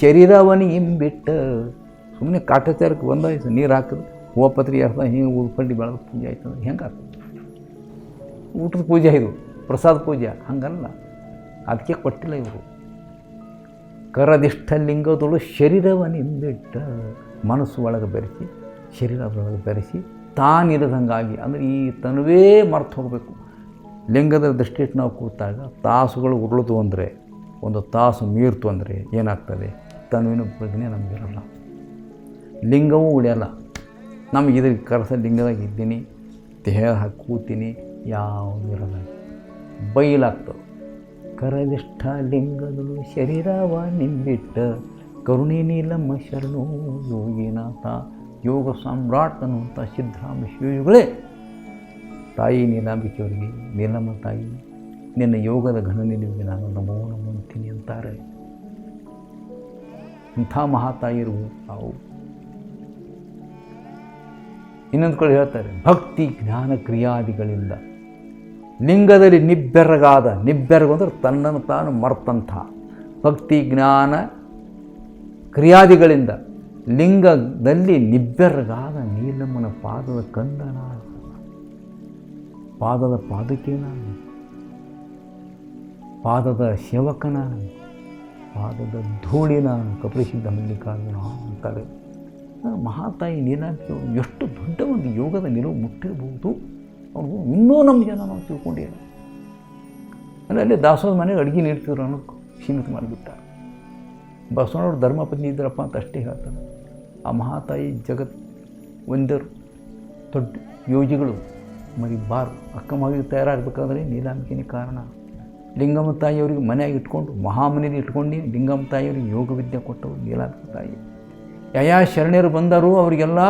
ಶರೀರವನಿ ಹಿಂಬಿಟ್ಟ ಸುಮ್ಮನೆ ಕಾಟಾಚಾರಕ್ಕೆ ಬಂದಾಯ್ತು, ನೀರು ಹಾಕಿದ್ರು ಹೂವು ಪತ್ರಿ ಅರ್ಥ ಹಿಂಗೆ ಉಳ್ಕೊಂಡು ಬೆಳೆದ ಪೂಜೆ ಆಯ್ತು ಅಂದ್ರೆ ಹೆಂಗೆ ಆಗ್ತದೆ? ಊಟದ ಪೂಜೆ ಇದು, ಪ್ರಸಾದ ಪೂಜೆ, ಹಂಗಲ್ಲ. ಅದಕ್ಕೆ ಕೊಟ್ಟಿಲ್ಲ ಇವರು. ಕರದಿಷ್ಠ ಶರೀರವ ಶರೀರವನಿಂಬಿಟ್ಟ ಮನಸ್ಸು ಒಳಗೆ ಬೆರೆಸಿ ಶರೀರದೊಳಗೆ ಬೆರೆಸಿ ತಾನಿರದಂಗಾಗಿ, ಅಂದರೆ ಈ ತನುವೇ ಮರ್ತು ಹೋಗಬೇಕು. ಲಿಂಗದ ದೃಷ್ಟಿಟ್ಟು ನಾವು ಕೂತಾಗ ತಾಸುಗಳು ಉರುಳಿದು ಅಂದರೆ, ಒಂದು ತಾಸು ಮೀರ್ತು ಅಂದರೆ ಏನಾಗ್ತದೆ? ತನುವಿನ ಪ್ರಜ್ಞೆ ನಮಗಿರಲ್ಲ. ಲಿಂಗವೂ ಉಳಿಯಲ್ಲ. ನಮಗೆ ಇದ್ರ ಕರಸ ಲಿಂಗದಾಗ ಇದ್ದೀನಿ, ದೇಹ ಕೂತೀನಿ ಯಾವುದು ಇರಲ್ಲ. ಬೈಲಾಗ್ತದೆ. ಕರದಿಷ್ಠ ಲಿಂಗದಳು ಶರೀರವ ನಿಂಬಿಟ್ಟ ಕರುಣೆ ನೀಲಮ್ಮ ಶರಣು ಯೋಗಿನಾಥ. ಯೋಗ ಸಾಮ್ರಾಟ್ ಅನ್ನುವಂಥ ಸಿದ್ದರಾಮ ಶಿವಗಳೇ ತಾಯಿ ನೀಲಾಂಬಿಕೆಯವರಿಗೆ ನೀಲಮ್ಮ ತಾಯಿ, ನಿನ್ನ ಯೋಗದ ಘನ ನಿಮಗೆ ನಾನು ನಮೋ ನಮೋ ಅಂತಾರೆ. ಇಂಥ ಮಹಾತಾಯಿರು ತಾವು ಇನ್ನೊಂದು ಕಡೆ ಹೇಳ್ತಾರೆ, ಭಕ್ತಿ ಜ್ಞಾನ ಕ್ರಿಯಾದಿಗಳಿಂದ. ಲಿಂಗದಲ್ಲಿ ನಿಬ್ಬೆರಗಾದ ನಿಬ್ಬೆರಗು ಅಂದರೆ ತನ್ನನ್ನು ತಾನು ಮರ್ತಂಥ ಭಕ್ತಿ, ಜ್ಞಾನ ಕ್ರಿಯಾದಿಗಳಿಂದ ಲಿಂಗದಲ್ಲಿ ನಿಬ್ಬೆರಗಾದ ನೀಲಮ್ಮನ ಪಾದದ ಕಂದನ. ಪಾದದ ಪಾದಕೇನ. ಪಾದದ ಸೇವಕನ ಪಾದದ ಧೂಳಿನ ಕಪಿಸಿದ್ದ ಮಲ್ಲಿಕಾರ್ಜುನ ಅಂತಾರೆ. ಮಹಾತಾಯಿ ನೀನಾಗಿ ಎಷ್ಟು ದೊಡ್ಡ ಒಂದು ಯೋಗದ ನಿಲುವು ಮುಟ್ಟಿರ್ಬೋದು. ಅವರು ಇನ್ನೂ ನಮ್ಮ ಜನ ನಾವು ತಿಳ್ಕೊಂಡಿಲ್ಲ. ಅಂದರೆ ಅಲ್ಲಿ ದಾಸೋಹ ಮನೆಗೆ ಅಡುಗೆ ನೀಡ್ತಿದ್ರು ಅನ್ನೋದು ಸೀಮಿತ ಮಾಡಿಬಿಟ್ಟ. ಬಸವಣ್ಣವ್ರು ಧರ್ಮಪತ್ನಿ ಇದ್ದರಪ್ಪ ಅಂತ ಅಷ್ಟೇ ಹೇಳ್ತಾರೆ. ಆ ಮಹಾತಾಯಿ ಜಗತ್ ಒಂದರು ದೊಡ್ಡ ಯೋಜಿಗಳು ಬಾರ್ ಅಕ್ಕ ಮಗಳಿಗೆ ತಯಾರಾಗಬೇಕಾದ್ರೆ ನೀಲಾಂಬಿಕೆನೇ ಕಾರಣ. ಲಿಂಗಮ್ಮ ತಾಯಿಯವರಿಗೆ ಮನೆಯಾಗಿ ಇಟ್ಕೊಂಡು ಮಹಾಮನೆಯಲ್ಲಿ ಇಟ್ಕೊಂಡು ಲಿಂಗಮ್ಮ ತಾಯಿಯವರಿಗೆ ಯೋಗ ವಿದ್ಯೆ ಕೊಟ್ಟವರು ನೀಲಾಂಬಿಕೆ ತಾಯಿ. ಯಯಾ ಶರಣರು ಬಂದರೂ ಅವರಿಗೆಲ್ಲ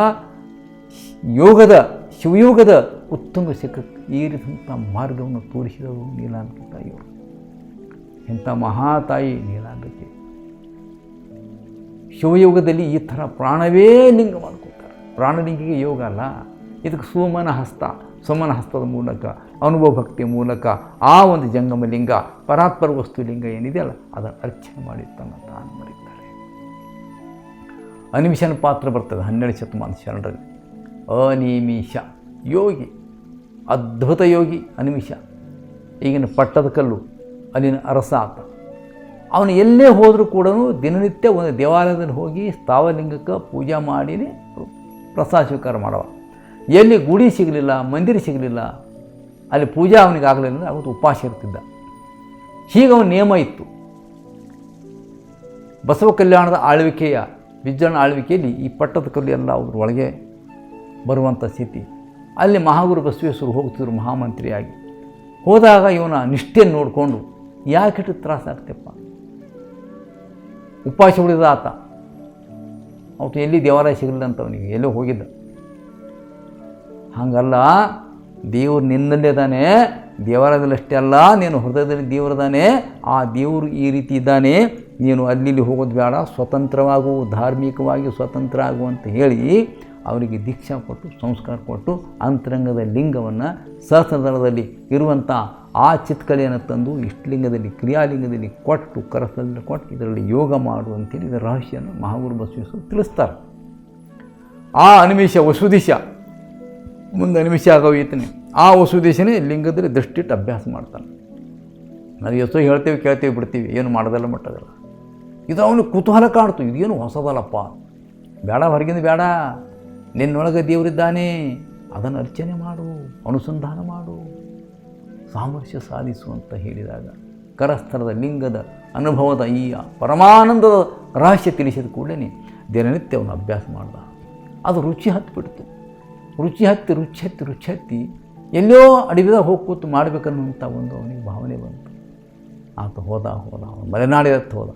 ಯೋಗದ, ಶಿವಯೋಗದ ಉತ್ತುಂಗ ಸಿಕ್ಕ ಏರಿದಂಥ ಮಾರ್ಗವನ್ನು ತೋರಿಸಿದವರು ನೀಲಾಂಬಿಕೆ ತಾಯಿಯವರು ಇಂಥ ಮಹಾತಾಯಿ ನೀಲಾಂಬಿಕೆ. ಶಿವಯೋಗದಲ್ಲಿ ಈ ಥರ ಪ್ರಾಣವೇ ಲಿಂಗ ಮಾಡ್ಕೊತಾರೆ ಪ್ರಾಣಲಿಂಗಿಗೆ ಯೋಗ ಅಲ್ಲ, ಇದಕ್ಕೆ ಸುಮನ ಹಸ್ತ ಸುಮನ ಹಸ್ತದ ಮೂಲಕ, ಅನುಭವ ಭಕ್ತಿ ಮೂಲಕ, ಆ ಒಂದು ಜಂಗಮ ಲಿಂಗ ಪರಾತ್ಪರ ವಸ್ತು ಲಿಂಗ ಏನಿದೆಯಲ್ಲ ಅದನ್ನು ಅರ್ಚನೆ ಮಾಡಿ ತನ್ನ ತಾನು ಮಾಡಿದ್ದಾರೆ. ಅನಿಮಿಷನ ಪಾತ್ರ ಬರ್ತದೆ ಹನ್ನೆರಡು ಶತಮಾನ ಶರಣರಲ್ಲಿ. ಅನಿಮಿಷ ಯೋಗಿ. ಅದ್ಭುತ ಯೋಗಿ ಅನಿಮಿಷ. ಈಗಿನ ಪಟ್ಟದ ಕಲ್ಲು, ಅಲ್ಲಿನ ಅರಸ ಆತ ಅವನು ಎಲ್ಲೇ ಹೋದರೂ ಕೂಡ ದಿನನಿತ್ಯ ಒಂದು ದೇವಾಲಯದಲ್ಲಿ ಹೋಗಿ ಸ್ಥಾವಲಿಂಗಕ್ಕೆ ಪೂಜೆ ಮಾಡಿನೇ ಪ್ರಸಾದ ಸ್ವೀಕಾರ ಮಾಡವ. ಎಲ್ಲಿ ಗುಡಿ ಸಿಗಲಿಲ್ಲ, ಮಂದಿರ ಸಿಗಲಿಲ್ಲ, ಅಲ್ಲಿ ಪೂಜಾ ಅವನಿಗೆ ಆಗಲಿಲ್ಲ ಅಂದರೆ ಅವತ್ತು ಉಪವಾಸ ಇರ್ತಿದ್ದ. ಹೀಗೆ ಅವನ ನಿಯಮ ಇತ್ತು. ಬಸವ ಕಲ್ಯಾಣದ ಆಳ್ವಿಕೆಯ ವಿಜ್ಞಾನ ಆಳ್ವಿಕೆಯಲ್ಲಿ ಈ ಪಟ್ಟದ ಕಲ್ಲು ಎಲ್ಲ ಅವ್ರ ಒಳಗೆ ಬರುವಂಥ ಸ್ಥಿತಿ. ಅಲ್ಲಿ ಮಹಾಗುರು ಬಸವೇಶ್ವರು ಹೋಗ್ತಿದ್ರು ಮಹಾಮಂತ್ರಿಯಾಗಿ. ಹೋದಾಗ ಇವನ ನಿಷ್ಠೆಯನ್ನು ನೋಡಿಕೊಂಡು, ಯಾಕೆ ತ್ರಾಸ ಆಗ್ತಪ್ಪ ಉಪವಾಸ ಉಳಿದ ಆತ. ಅವತ್ತು ಎಲ್ಲಿ ದೇವಾಲಯ ಸಿಗಲಿಲ್ಲ ಅಂತ ಅವನಿಗೆ, ಎಲ್ಲೋ ಹೋಗಿದ್ದ. ಹಾಗಲ್ಲ, ದೇವ್ರು ನಿನ್ನಲ್ಲೇ ಇದ್ದಾನೆ, ದೇವಾಲಯದಲ್ಲಿ ಅಷ್ಟೇ ಅಲ್ಲ, ನೀನು ಹೃದಯದಲ್ಲಿ ದೇವರದಾನೆ ಆ ದೇವರು ಈ ರೀತಿ ಇದ್ದಾನೆ, ನೀನು ಅಲ್ಲಿ ಹೋಗೋದು ಬೇಡ, ಸ್ವತಂತ್ರವಾಗು, ಧಾರ್ಮಿಕವಾಗಿ ಸ್ವತಂತ್ರ ಆಗು ಅಂತ ಹೇಳಿ ಅವರಿಗೆ ದೀಕ್ಷಾ ಕೊಟ್ಟು, ಸಂಸ್ಕಾರ ಕೊಟ್ಟು ಅಂತರಂಗದ ಲಿಂಗವನ್ನು ಸಹಸ್ರದಳದಲ್ಲಿ ಇರುವಂಥ ಆ ಚಿತ್ಕಲೆಯನ್ನು ತಂದು ಇಷ್ಟಲಿಂಗದಲ್ಲಿ ಕ್ರಿಯಾಲಿಂಗದಲ್ಲಿ ಕೊಟ್ಟು ಕರಸದಲ್ಲಿ ಕೊಟ್ಟು ಇದರಲ್ಲಿ ಯೋಗ ಮಾಡು ಅಂತೇಳಿ ಇದರ ರಹಸ್ಯವನ್ನು ಮಹಾಗುರು ಬಸವೇಶ್ವರು ತಿಳಿಸ್ತಾರೆ. ಆ ಅನಿಮಿಷ ವಸುದಿಶ, ಮುಂದೆ ಅನಿಮಿಷ ಆಗೋಯ್ತಾನೆ ಆ ವಸುದಿಶನೇ ಲಿಂಗದಲ್ಲಿ ದೃಷ್ಟಿಟ್ಟು ಅಭ್ಯಾಸ ಮಾಡ್ತಾನೆ. ನಾವು ಎಷ್ಟೋ ಹೇಳ್ತೇವೆ, ಕೇಳ್ತೇವೆ, ಬಿಡ್ತೀವಿ, ಏನು ಮಾಡೋದಲ್ಲ ಮಟ್ಟದಲ್ಲ ಇದು ಅವನು ಕುತೂಹಲ ಕಾಣ್ತು, ಇದೇನು ಹೊಸದಲ್ಲಪ್ಪ. ಬೇಡ ಹೊರಗಿಂದ ಬೇಡ. ನಿನ್ನೊಳಗೆ ದೇವರಿದ್ದಾನೆ, ಅದನ್ನು ಅರ್ಚನೆ ಮಾಡು, ಅನುಸಂಧಾನ ಮಾಡು ಸಾಮರಸ್ಯ ಸಾಧಿಸು ಅಂತ ಹೇಳಿದಾಗ ಕರಸ್ಥಳದ ಲಿಂಗದ ಅನುಭವದ ಈ ಪರಮಾನಂದದ ರಹಸ್ಯ ತಿಳಿಸಿದ ಕೂಡಲೇ ದಿನನಿತ್ಯ ಅವನು ಅಭ್ಯಾಸ ಮಾಡ್ದ. ಅದು ರುಚಿ ಹತ್ತಿಬಿಡ್ತು ರುಚಿ ಹತ್ತಿ ರುಚಿ ಹತ್ತಿ ರುಚಿ ಹತ್ತಿ ಎಲ್ಲೋ ಅಡಿಬಿದ ಹೋಗಿ ಕೂತು ಮಾಡಬೇಕನ್ನುವಂಥ ಒಂದು ಅವನಿಗೆ ಭಾವನೆ ಬಂತು. ಆತ ಹೋದ ಹೋದ, ಅವನು ಮಲೆನಾಡಿದತ್ತ ಹೋದ.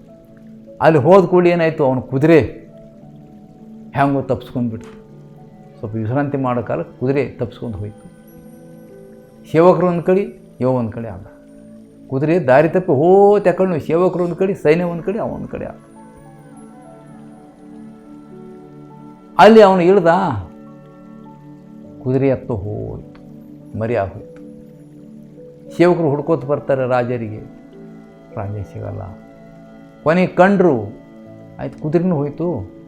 ಅಲ್ಲಿ ಹೋದ ಕೂಡಲೇ ಏನಾಯಿತು, ಅವನು ಕುದುರೆ ಹ್ಯಾಂಗೋ ತಪ್ಸ್ಕೊಂಡ್ಬಿಡ್ತು. ಸ್ವಲ್ಪ ವಿಶ್ರಾಂತಿ ಮಾಡೋ ಕಾಲ ಕುದುರೆ ತಪ್ಪಿಸ್ಕೊಂಡು ಹೋಯಿತು. ಸೇವಕರು ಒಂದು ಕಡೆ ಯೋ ಒಂದು ಕಡೆ ಆದ. ಕುದುರೆ ದಾರಿ ತಪ್ಪಿ ಹೋ ತಕೊಂಡು ಸೇವಕರು ಒಂದು ಕಡೆ, ಸೈನ್ಯ ಒಂದು ಕಡೆ ಅವ ಒಂದು ಕಡೆ ಆದ. ಅಲ್ಲಿ ಅವನು ಇಳ್ದ ಕುದುರೆ ಹತ್ತು ಹೋಯ್ತು, ಮರಿ ಆಗೋಯ್ತು. ಸೇವಕರು ಹುಡ್ಕೋತ ಬರ್ತಾರೆ ರಾಜರಿಗೆ. ರಾಜ ಸಿಗಲ್ಲ. ಕೊನೆಗೆ ಕಂಡ್ರು, ಆಯ್ತು, ಕುದುರೆನೂ ಹೋಯ್ತು.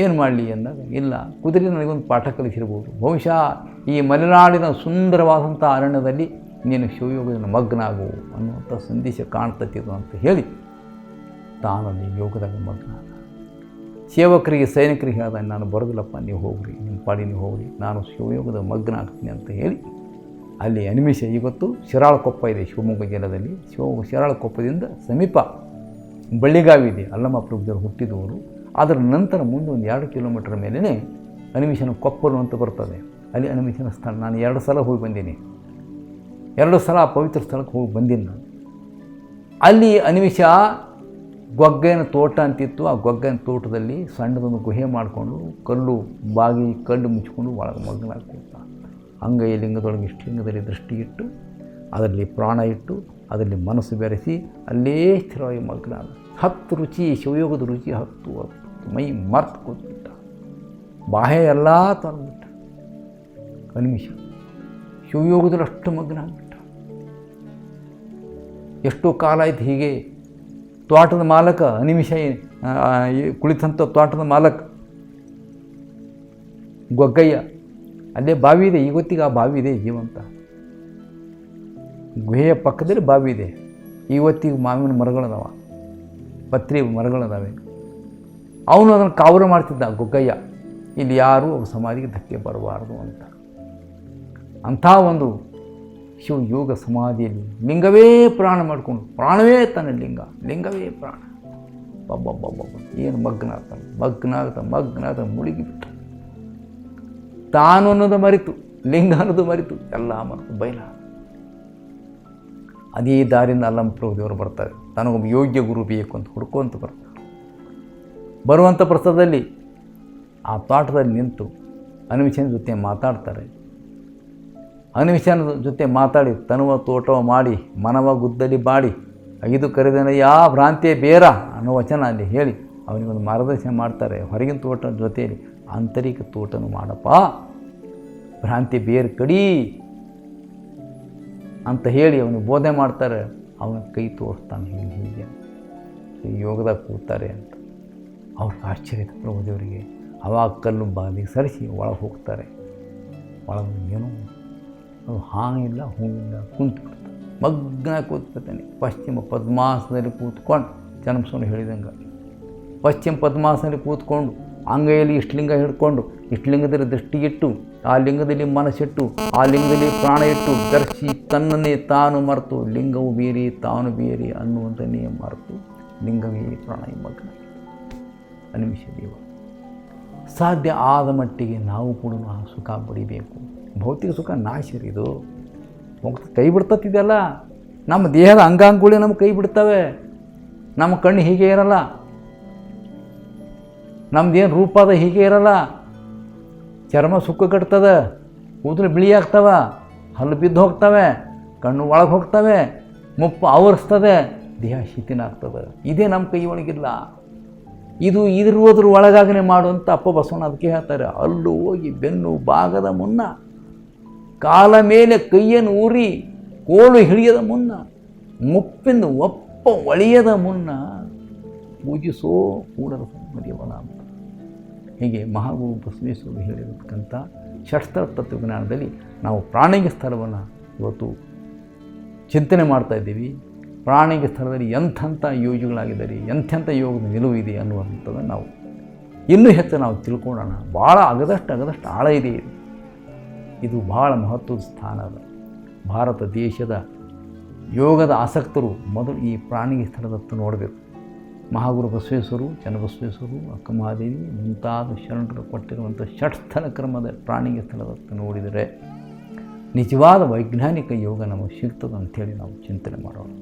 ಏನು ಮಾಡಲಿ ಅಂದಾಗ ಇಲ್ಲ, ಕುದುರೆ ನನಗೊಂದು ಪಾಠ ಕಲಿಸಿರ್ಬೋದು ಬಹುಶಃ ಈ ಮಲೆನಾಡಿನ ಸುಂದರವಾದಂಥ ಅರಣ್ಯದಲ್ಲಿ ನೀನು ಶಿವಯೋಗದಿಂದ ಮಗ್ನ ಆಗು ಅನ್ನುವಂಥ ಸಂದೇಶ ಕಾಣ್ತತಿದು ಅಂತ ಹೇಳಿ ತಾನಲ್ಲಿ ಯೋಗದಾಗ ಮಗ್ನ. ಸೇವಕರಿಗೆ, ಸೈನಿಕರಿಗೆ ಹೇಳ್ದ, ನಾನು ಬರೋದಿಲ್ಲಪ್ಪ, ನೀವು ಹೋಗ್ರಿ, ನಿಮ್ಮ ಪಾಡಿ ನೀವು ಹೋಗ್ರಿ, ನಾನು ಶಿವಯೋಗದ ಮಗ್ನ ಆಗ್ತೀನಿ ಅಂತ ಹೇಳಿ ಅಲ್ಲಿ ಅನಿಮಿಷ ಇವತ್ತು ಶಿರಾಳಕೊಪ್ಪ ಇದೆ ಶಿವಮೊಗ್ಗ ಜಿಲ್ಲೆಯಲ್ಲಿ. ಶಿವ ಶಿರಾಳಕೊಪ್ಪದಿಂದ ಸಮೀಪ ಬಳ್ಳಿಗಾವಿ ಇದೆ. ಅಲ್ಲಮ್ಮ ಪ್ರಭುಜರು ಹುಟ್ಟಿದವರು. ಅದರ ನಂತರ ಮುಂದೆ ಒಂದು ಎರಡು ಕಿಲೋಮೀಟರ್ ಮೇಲೇ ಅನಿಮಿಷನ ಕೊಪ್ಪಲು ಅಂತ ಬರ್ತದೆ. ಅಲ್ಲಿ ಅನಿಮಿಷನ ಸ್ಥಳ. ನಾನು ಎರಡು ಸಲ ಹೋಗಿ ಬಂದೀನಿ. ಎರಡು ಸಲ ಆ ಪವಿತ್ರ ಸ್ಥಳಕ್ಕೆ ಹೋಗಿ ಬಂದೀನಿ ನಾನು. ಅಲ್ಲಿ ಅನಿಮಿಷ ಗೊಗ್ಗನ ತೋಟ ಅಂತಿತ್ತು. ಆ ಗೊಗ್ಗನ ತೋಟದಲ್ಲಿ ಸಣ್ಣದೊಂದು ಗುಹೆ ಮಾಡಿಕೊಂಡು ಕಲ್ಲು ಬಾಗಿ ಕಲ್ಲು ಮುಚ್ಕೊಂಡು ಒಳಗೆ ಮಗ್ನಾಗ್ತಿತ್ತು ಅಂಗೈ ಲಿಂಗದೊಳಗೆ ಇಷ್ಟಲಿಂಗದಲ್ಲಿ ದೃಷ್ಟಿ ಇಟ್ಟು, ಅದರಲ್ಲಿ ಪ್ರಾಣ ಇಟ್ಟು, ಅದರಲ್ಲಿ ಮನಸ್ಸು ಬೆರೆಸಿ ಅಲ್ಲೇ ಸ್ಥಿರವಾಗಿ ಮಗ್ನ. ಹತ್ತು ರುಚಿ, ಶಿವಯೋಗದ ರುಚಿ ಹತ್ತು ಹತ್ತು ಮೈ ಮರ್ತು ಕೂತ್ಬಿಟ್ಟ. ಬಾಹ್ಯ ಎಲ್ಲ ತೊಂದ್ಬಿಟ್ಟ. ಅನಿಮಿಷ ಶಿವಯೋಗದಲ್ಲಿ ಅಷ್ಟು ಮಗ್ನ ಆಗ್ಬಿಟ್ಟ. ಎಷ್ಟು ಕಾಲ ಆಯ್ತು ಹೀಗೆ ತೋಟದ ಮಾಲಕ ಅನಿಮಿಷ ಕುಳಿತಂಥ ತೋಟದ ಮಾಲಕ, ಗೊಗ್ಗಯ್ಯ. ಅಲ್ಲೇ ಬಾವಿ ಇದೆ ಇವತ್ತಿಗೆ ಆ ಬಾವಿ ಇದೆ ಜೀವಂತ ಗುಹೆಯ ಪಕ್ಕದಲ್ಲಿ ಬಾವಿ ಇದೆ. ಇವತ್ತಿಗೆ ಮಾವಿನ ಮರಗಳದಾವ. ಪತ್ರಿ ಮರಗಳದಾವೆ. ಅವನು ಅದನ್ನು ಕಾವಲು ಮಾಡ್ತಿದ್ದ ಗೊಗ್ಗಯ್ಯ ಇಲ್ಲಿ ಯಾರೂ ಅವ್ರ ಸಮಾಧಿಗೆ ಧಕ್ಕೆ ಬರಬಾರ್ದು ಅಂತ. ಅಂಥ ಒಂದು ಶಿವ ಯೋಗ ಸಮಾಧಿಯಲ್ಲಿ ಲಿಂಗವೇ ಪ್ರಾಣ ಮಾಡಿಕೊಂಡು, ಪ್ರಾಣವೇ ತನ್ನ ಲಿಂಗ, ಲಿಂಗವೇ ಪ್ರಾಣ. ಬಬ್ಬಬ್ಬಬ್ಬ ಏನು ಮಗ್ನ ಆಗ್ತಾನೆ ಮಗ್ನ ಆಗ್ತಾ ಮಗ್ನ ಆಗ್ತಾ ಮುಳುಗಿಬಿಟ್ಟು ತಾನು ಅನ್ನೋದು ಮರಿತು, ಲಿಂಗ ಅನ್ನೋದು ಮರಿತು, ಎಲ್ಲ ಮರೆತು ಬೈಲ. ಅದೇ ದಾರಿಯಿಂದ ಅಲ್ಲಮ್ಮ ದೇವರು ಬರ್ತಾರೆ. ತನಗೊಬ್ಬ ಯೋಗ್ಯ ಗುರು ಬೇಕು ಅಂತ ಹುಡ್ಕೊಂತ ಬರ್ತಾರೆ. ಬರುವಂಥ ಪ್ರಸಾದದಲ್ಲಿ ಆ ತೋಟದಲ್ಲಿ ನಿಂತು ಅನ್ವಿಷನ ಜೊತೆ ಮಾತಾಡ್ತಾರೆ. ಅನ್ವಿಷನ ಜೊತೆ ಮಾತಾಡಿ, ತನುವ ತೋಟವ ಮಾಡಿ, ಮನವ ಗುದ್ದಲಿ ಬಾಡಿ ಐದು ಕರೆದನ ಯಾ ಭ್ರಾಂತಿಯ ಬೇರ ಅನ್ನೋ ವಚನ ಅಲ್ಲಿ ಹೇಳಿ ಅವನಿಗೊಂದು ಮಾರ್ಗದರ್ಶನ ಮಾಡ್ತಾರೆ. ಹೊರಗಿನ ತೋಟದ ಜೊತೆಯಲ್ಲಿ ಆಂತರಿಕ ತೋಟನು ಮಾಡಪ್ಪ, ಭ್ರಾಂತಿ ಬೇರು ಕಡಿ ಅಂತ ಹೇಳಿ ಅವನಿಗೆ ಬೋಧನೆ ಮಾಡ್ತಾರೆ. ಅವನ ಕೈ ತೋರಿಸ್ತಾನೆ, ಹೀಗೆ ಹೀಗೆ. ಯೋಗದಾಗ ಕೂತಾರೆ. ಅಂತ ಅವ್ರಿಗೆ ಆಶ್ಚರ್ಯ ಪ್ರಭುದೇವರಿಗೆ ಅವಾಗ ಕಲ್ಲು ಬಾಗಿಲಿಗೆ ಸರಿಸಿ ಒಳಗೆ ಹೋಗ್ತಾರೆ. ಒಳಗೆ ಏನೋ ಅದು ಹಾಂಗಿಲ್ಲ ಹೂವಿಲ್ಲ ಕುಂತು ಬಿಡ್ತಾರೆ ಮಗ್ನ ಕೂತ್ಕೊತಾನೆ ಪಶ್ಚಿಮ ಪದ್ಮಾಸನದಲ್ಲಿ ಕೂತ್ಕೊಂಡು ಜನ್ಮಸ್ವಾಮಿ ಹೇಳಿದಂಗೆ. ಪಶ್ಚಿಮ ಪದ್ಮಾಸನದಲ್ಲಿ ಕೂತ್ಕೊಂಡು ಅಂಗೈಯಲ್ಲಿ ಇಷ್ಟಲಿಂಗ ಹಿಡ್ಕೊಂಡು ಇಷ್ಟಲಿಂಗದಲ್ಲಿ ದೃಷ್ಟಿಯಿಟ್ಟು ಆ ಲಿಂಗದಲ್ಲಿ ಮನಸ್ಸಿಟ್ಟು, ಆ ಲಿಂಗದಲ್ಲಿ ಪ್ರಾಣ ಇಟ್ಟು ದರ್ಶಿ ತನ್ನನ್ನೇ ತಾನು ಮರೆತು, ಲಿಂಗವು ಬೇರೆ, ತಾನು ಬೇರೆ ಅನ್ನುವಂಥನ್ನೇ ಮರೆತು, ಲಿಂಗವೇ ಪ್ರಾಣ ಮಗ್ನ. ಅನಿಮಿಷ ದೇವ ಸಾಧ್ಯ ಆದ ಮಟ್ಟಿಗೆ ನಾವು ಕೂಡ ಆ ಸುಖ ಪಡಿಬೇಕು. ಭೌತಿಕ ಸುಖ ನಾಶರಿದು ಮುಕ್ತ ಕೈ ಬಿಡ್ತತ್ತಿದೆಯಲ್ಲ ನಮ್ಮ ದೇಹದ ಅಂಗಾಂಗಗಳೇ ನಮ್ಮ ಕೈ ಬಿಡ್ತವೆ. ನಮ್ಮ ಕಣ್ಣು ಹೀಗೆ ಇರಲ್ಲ. ನಮ್ದೇನು ರೂಪ ಅದ ಹೀಗೆ ಇರಲ್ಲ. ಚರ್ಮ ಸುಕ್ಕ ಕಟ್ತದ, ಕೂದಲು ಬಿಳಿ ಆಗ್ತವ, ಹಲ್ಲು ಬಿದ್ದು ಹೋಗ್ತವೆ, ಕಣ್ಣು ಒಳಗೆ ಹೋಗ್ತವೆ, ಮುಪ್ಪು ಆವರಿಸ್ತದೆ, ದೇಹ ಶಿಥಿನ ಆಗ್ತದೆ. ಇದೇ ನಮ್ಮ ಕೈ ಒಳಗಿಲ್ಲ. ಇದು ಇದಿರುವುದ್ರ ಒಳಗಾಗನೆ ಮಾಡುವಂಥ ಅಪ್ಪ ಬಸವಣ್ಣ ಅದಕ್ಕೆ ಹೇಳ್ತಾರೆ, ಅಲ್ಲೂ ಹೋಗಿ ಬೆನ್ನು ಭಾಗದ ಮುನ್ನ, ಕಾಲ ಮೇಲೆ ಕೈಯನ್ನು ಊರಿ, ಕೋಲು ಹಿಡಿಯದ ಮುನ್ನ, ಮುಪ್ಪಿಂದ ಒಪ್ಪ ಒಳೆಯದ ಮುನ್ನ ಪೂಜಿಸೋ ಕೂಡದ ಮರಿಯವನ ಅಂತ. ಹೀಗೆ ಮಹಾಗುರು ಬಸವೇಶ್ವರು ಹೇಳಿರತಕ್ಕಂಥ ಷಷ್ಠ ತತ್ವಜ್ಞಾನದಲ್ಲಿ ನಾವು ಪ್ರಾಣಿಗೆ ಸ್ಥಳವನ್ನು ಇವತ್ತು ಚಿಂತನೆ ಮಾಡ್ತಾ ಇದ್ದೀವಿ. ಪ್ರಾಣಿಗೆ ಸ್ಥಳದಲ್ಲಿ ಎಂಥೆಂಥ ಯೋಗಿಗಳಾಗಿದ್ದಾರೆ, ಎಂಥೆಂಥ ಯೋಗದ ನಿಲುವು ಇದೆ ಅನ್ನುವಂಥದ್ದನ್ನು ನಾವು ಇನ್ನೂ ಹೆಚ್ಚು ನಾವು ತಿಳ್ಕೊಳ್ಳೋಣ. ಭಾಳ ಅಗದಷ್ಟು ಅಗದಷ್ಟು ಆಳ ಇದೆ ಇದು. ಇದು ಭಾಳ ಮಹತ್ವದ ಸ್ಥಾನ ಅದ. ಭಾರತ ದೇಶದ ಯೋಗದ ಆಸಕ್ತರು ಮೊದಲು ಈ ಪ್ರಾಣಿಗೆ ಸ್ಥಳದತ್ತ ನೋಡಬೇಕು. ಮಹಾಗುರು ಬಸವೇಶ್ವರು ಚನ್ನಬಸವೇಶ್ವರು ಅಕ್ಕಮಹಾದೇವಿ ಮುಂತಾದ ಶರಣರು ಕೊಟ್ಟಿರುವಂಥ ಷಟ್ಸ್ಥಲ ಕ್ರಮದ ಪ್ರಾಣಿಗೆ ಸ್ಥಳದತ್ತ ನೋಡಿದರೆ ನಿಜವಾದ ವೈಜ್ಞಾನಿಕ ಯೋಗ ನಮಗೆ ಸಿಗ್ತದೆ ಅಂಥೇಳಿ ನಾವು ಚಿಂತನೆ ಮಾಡೋಣ.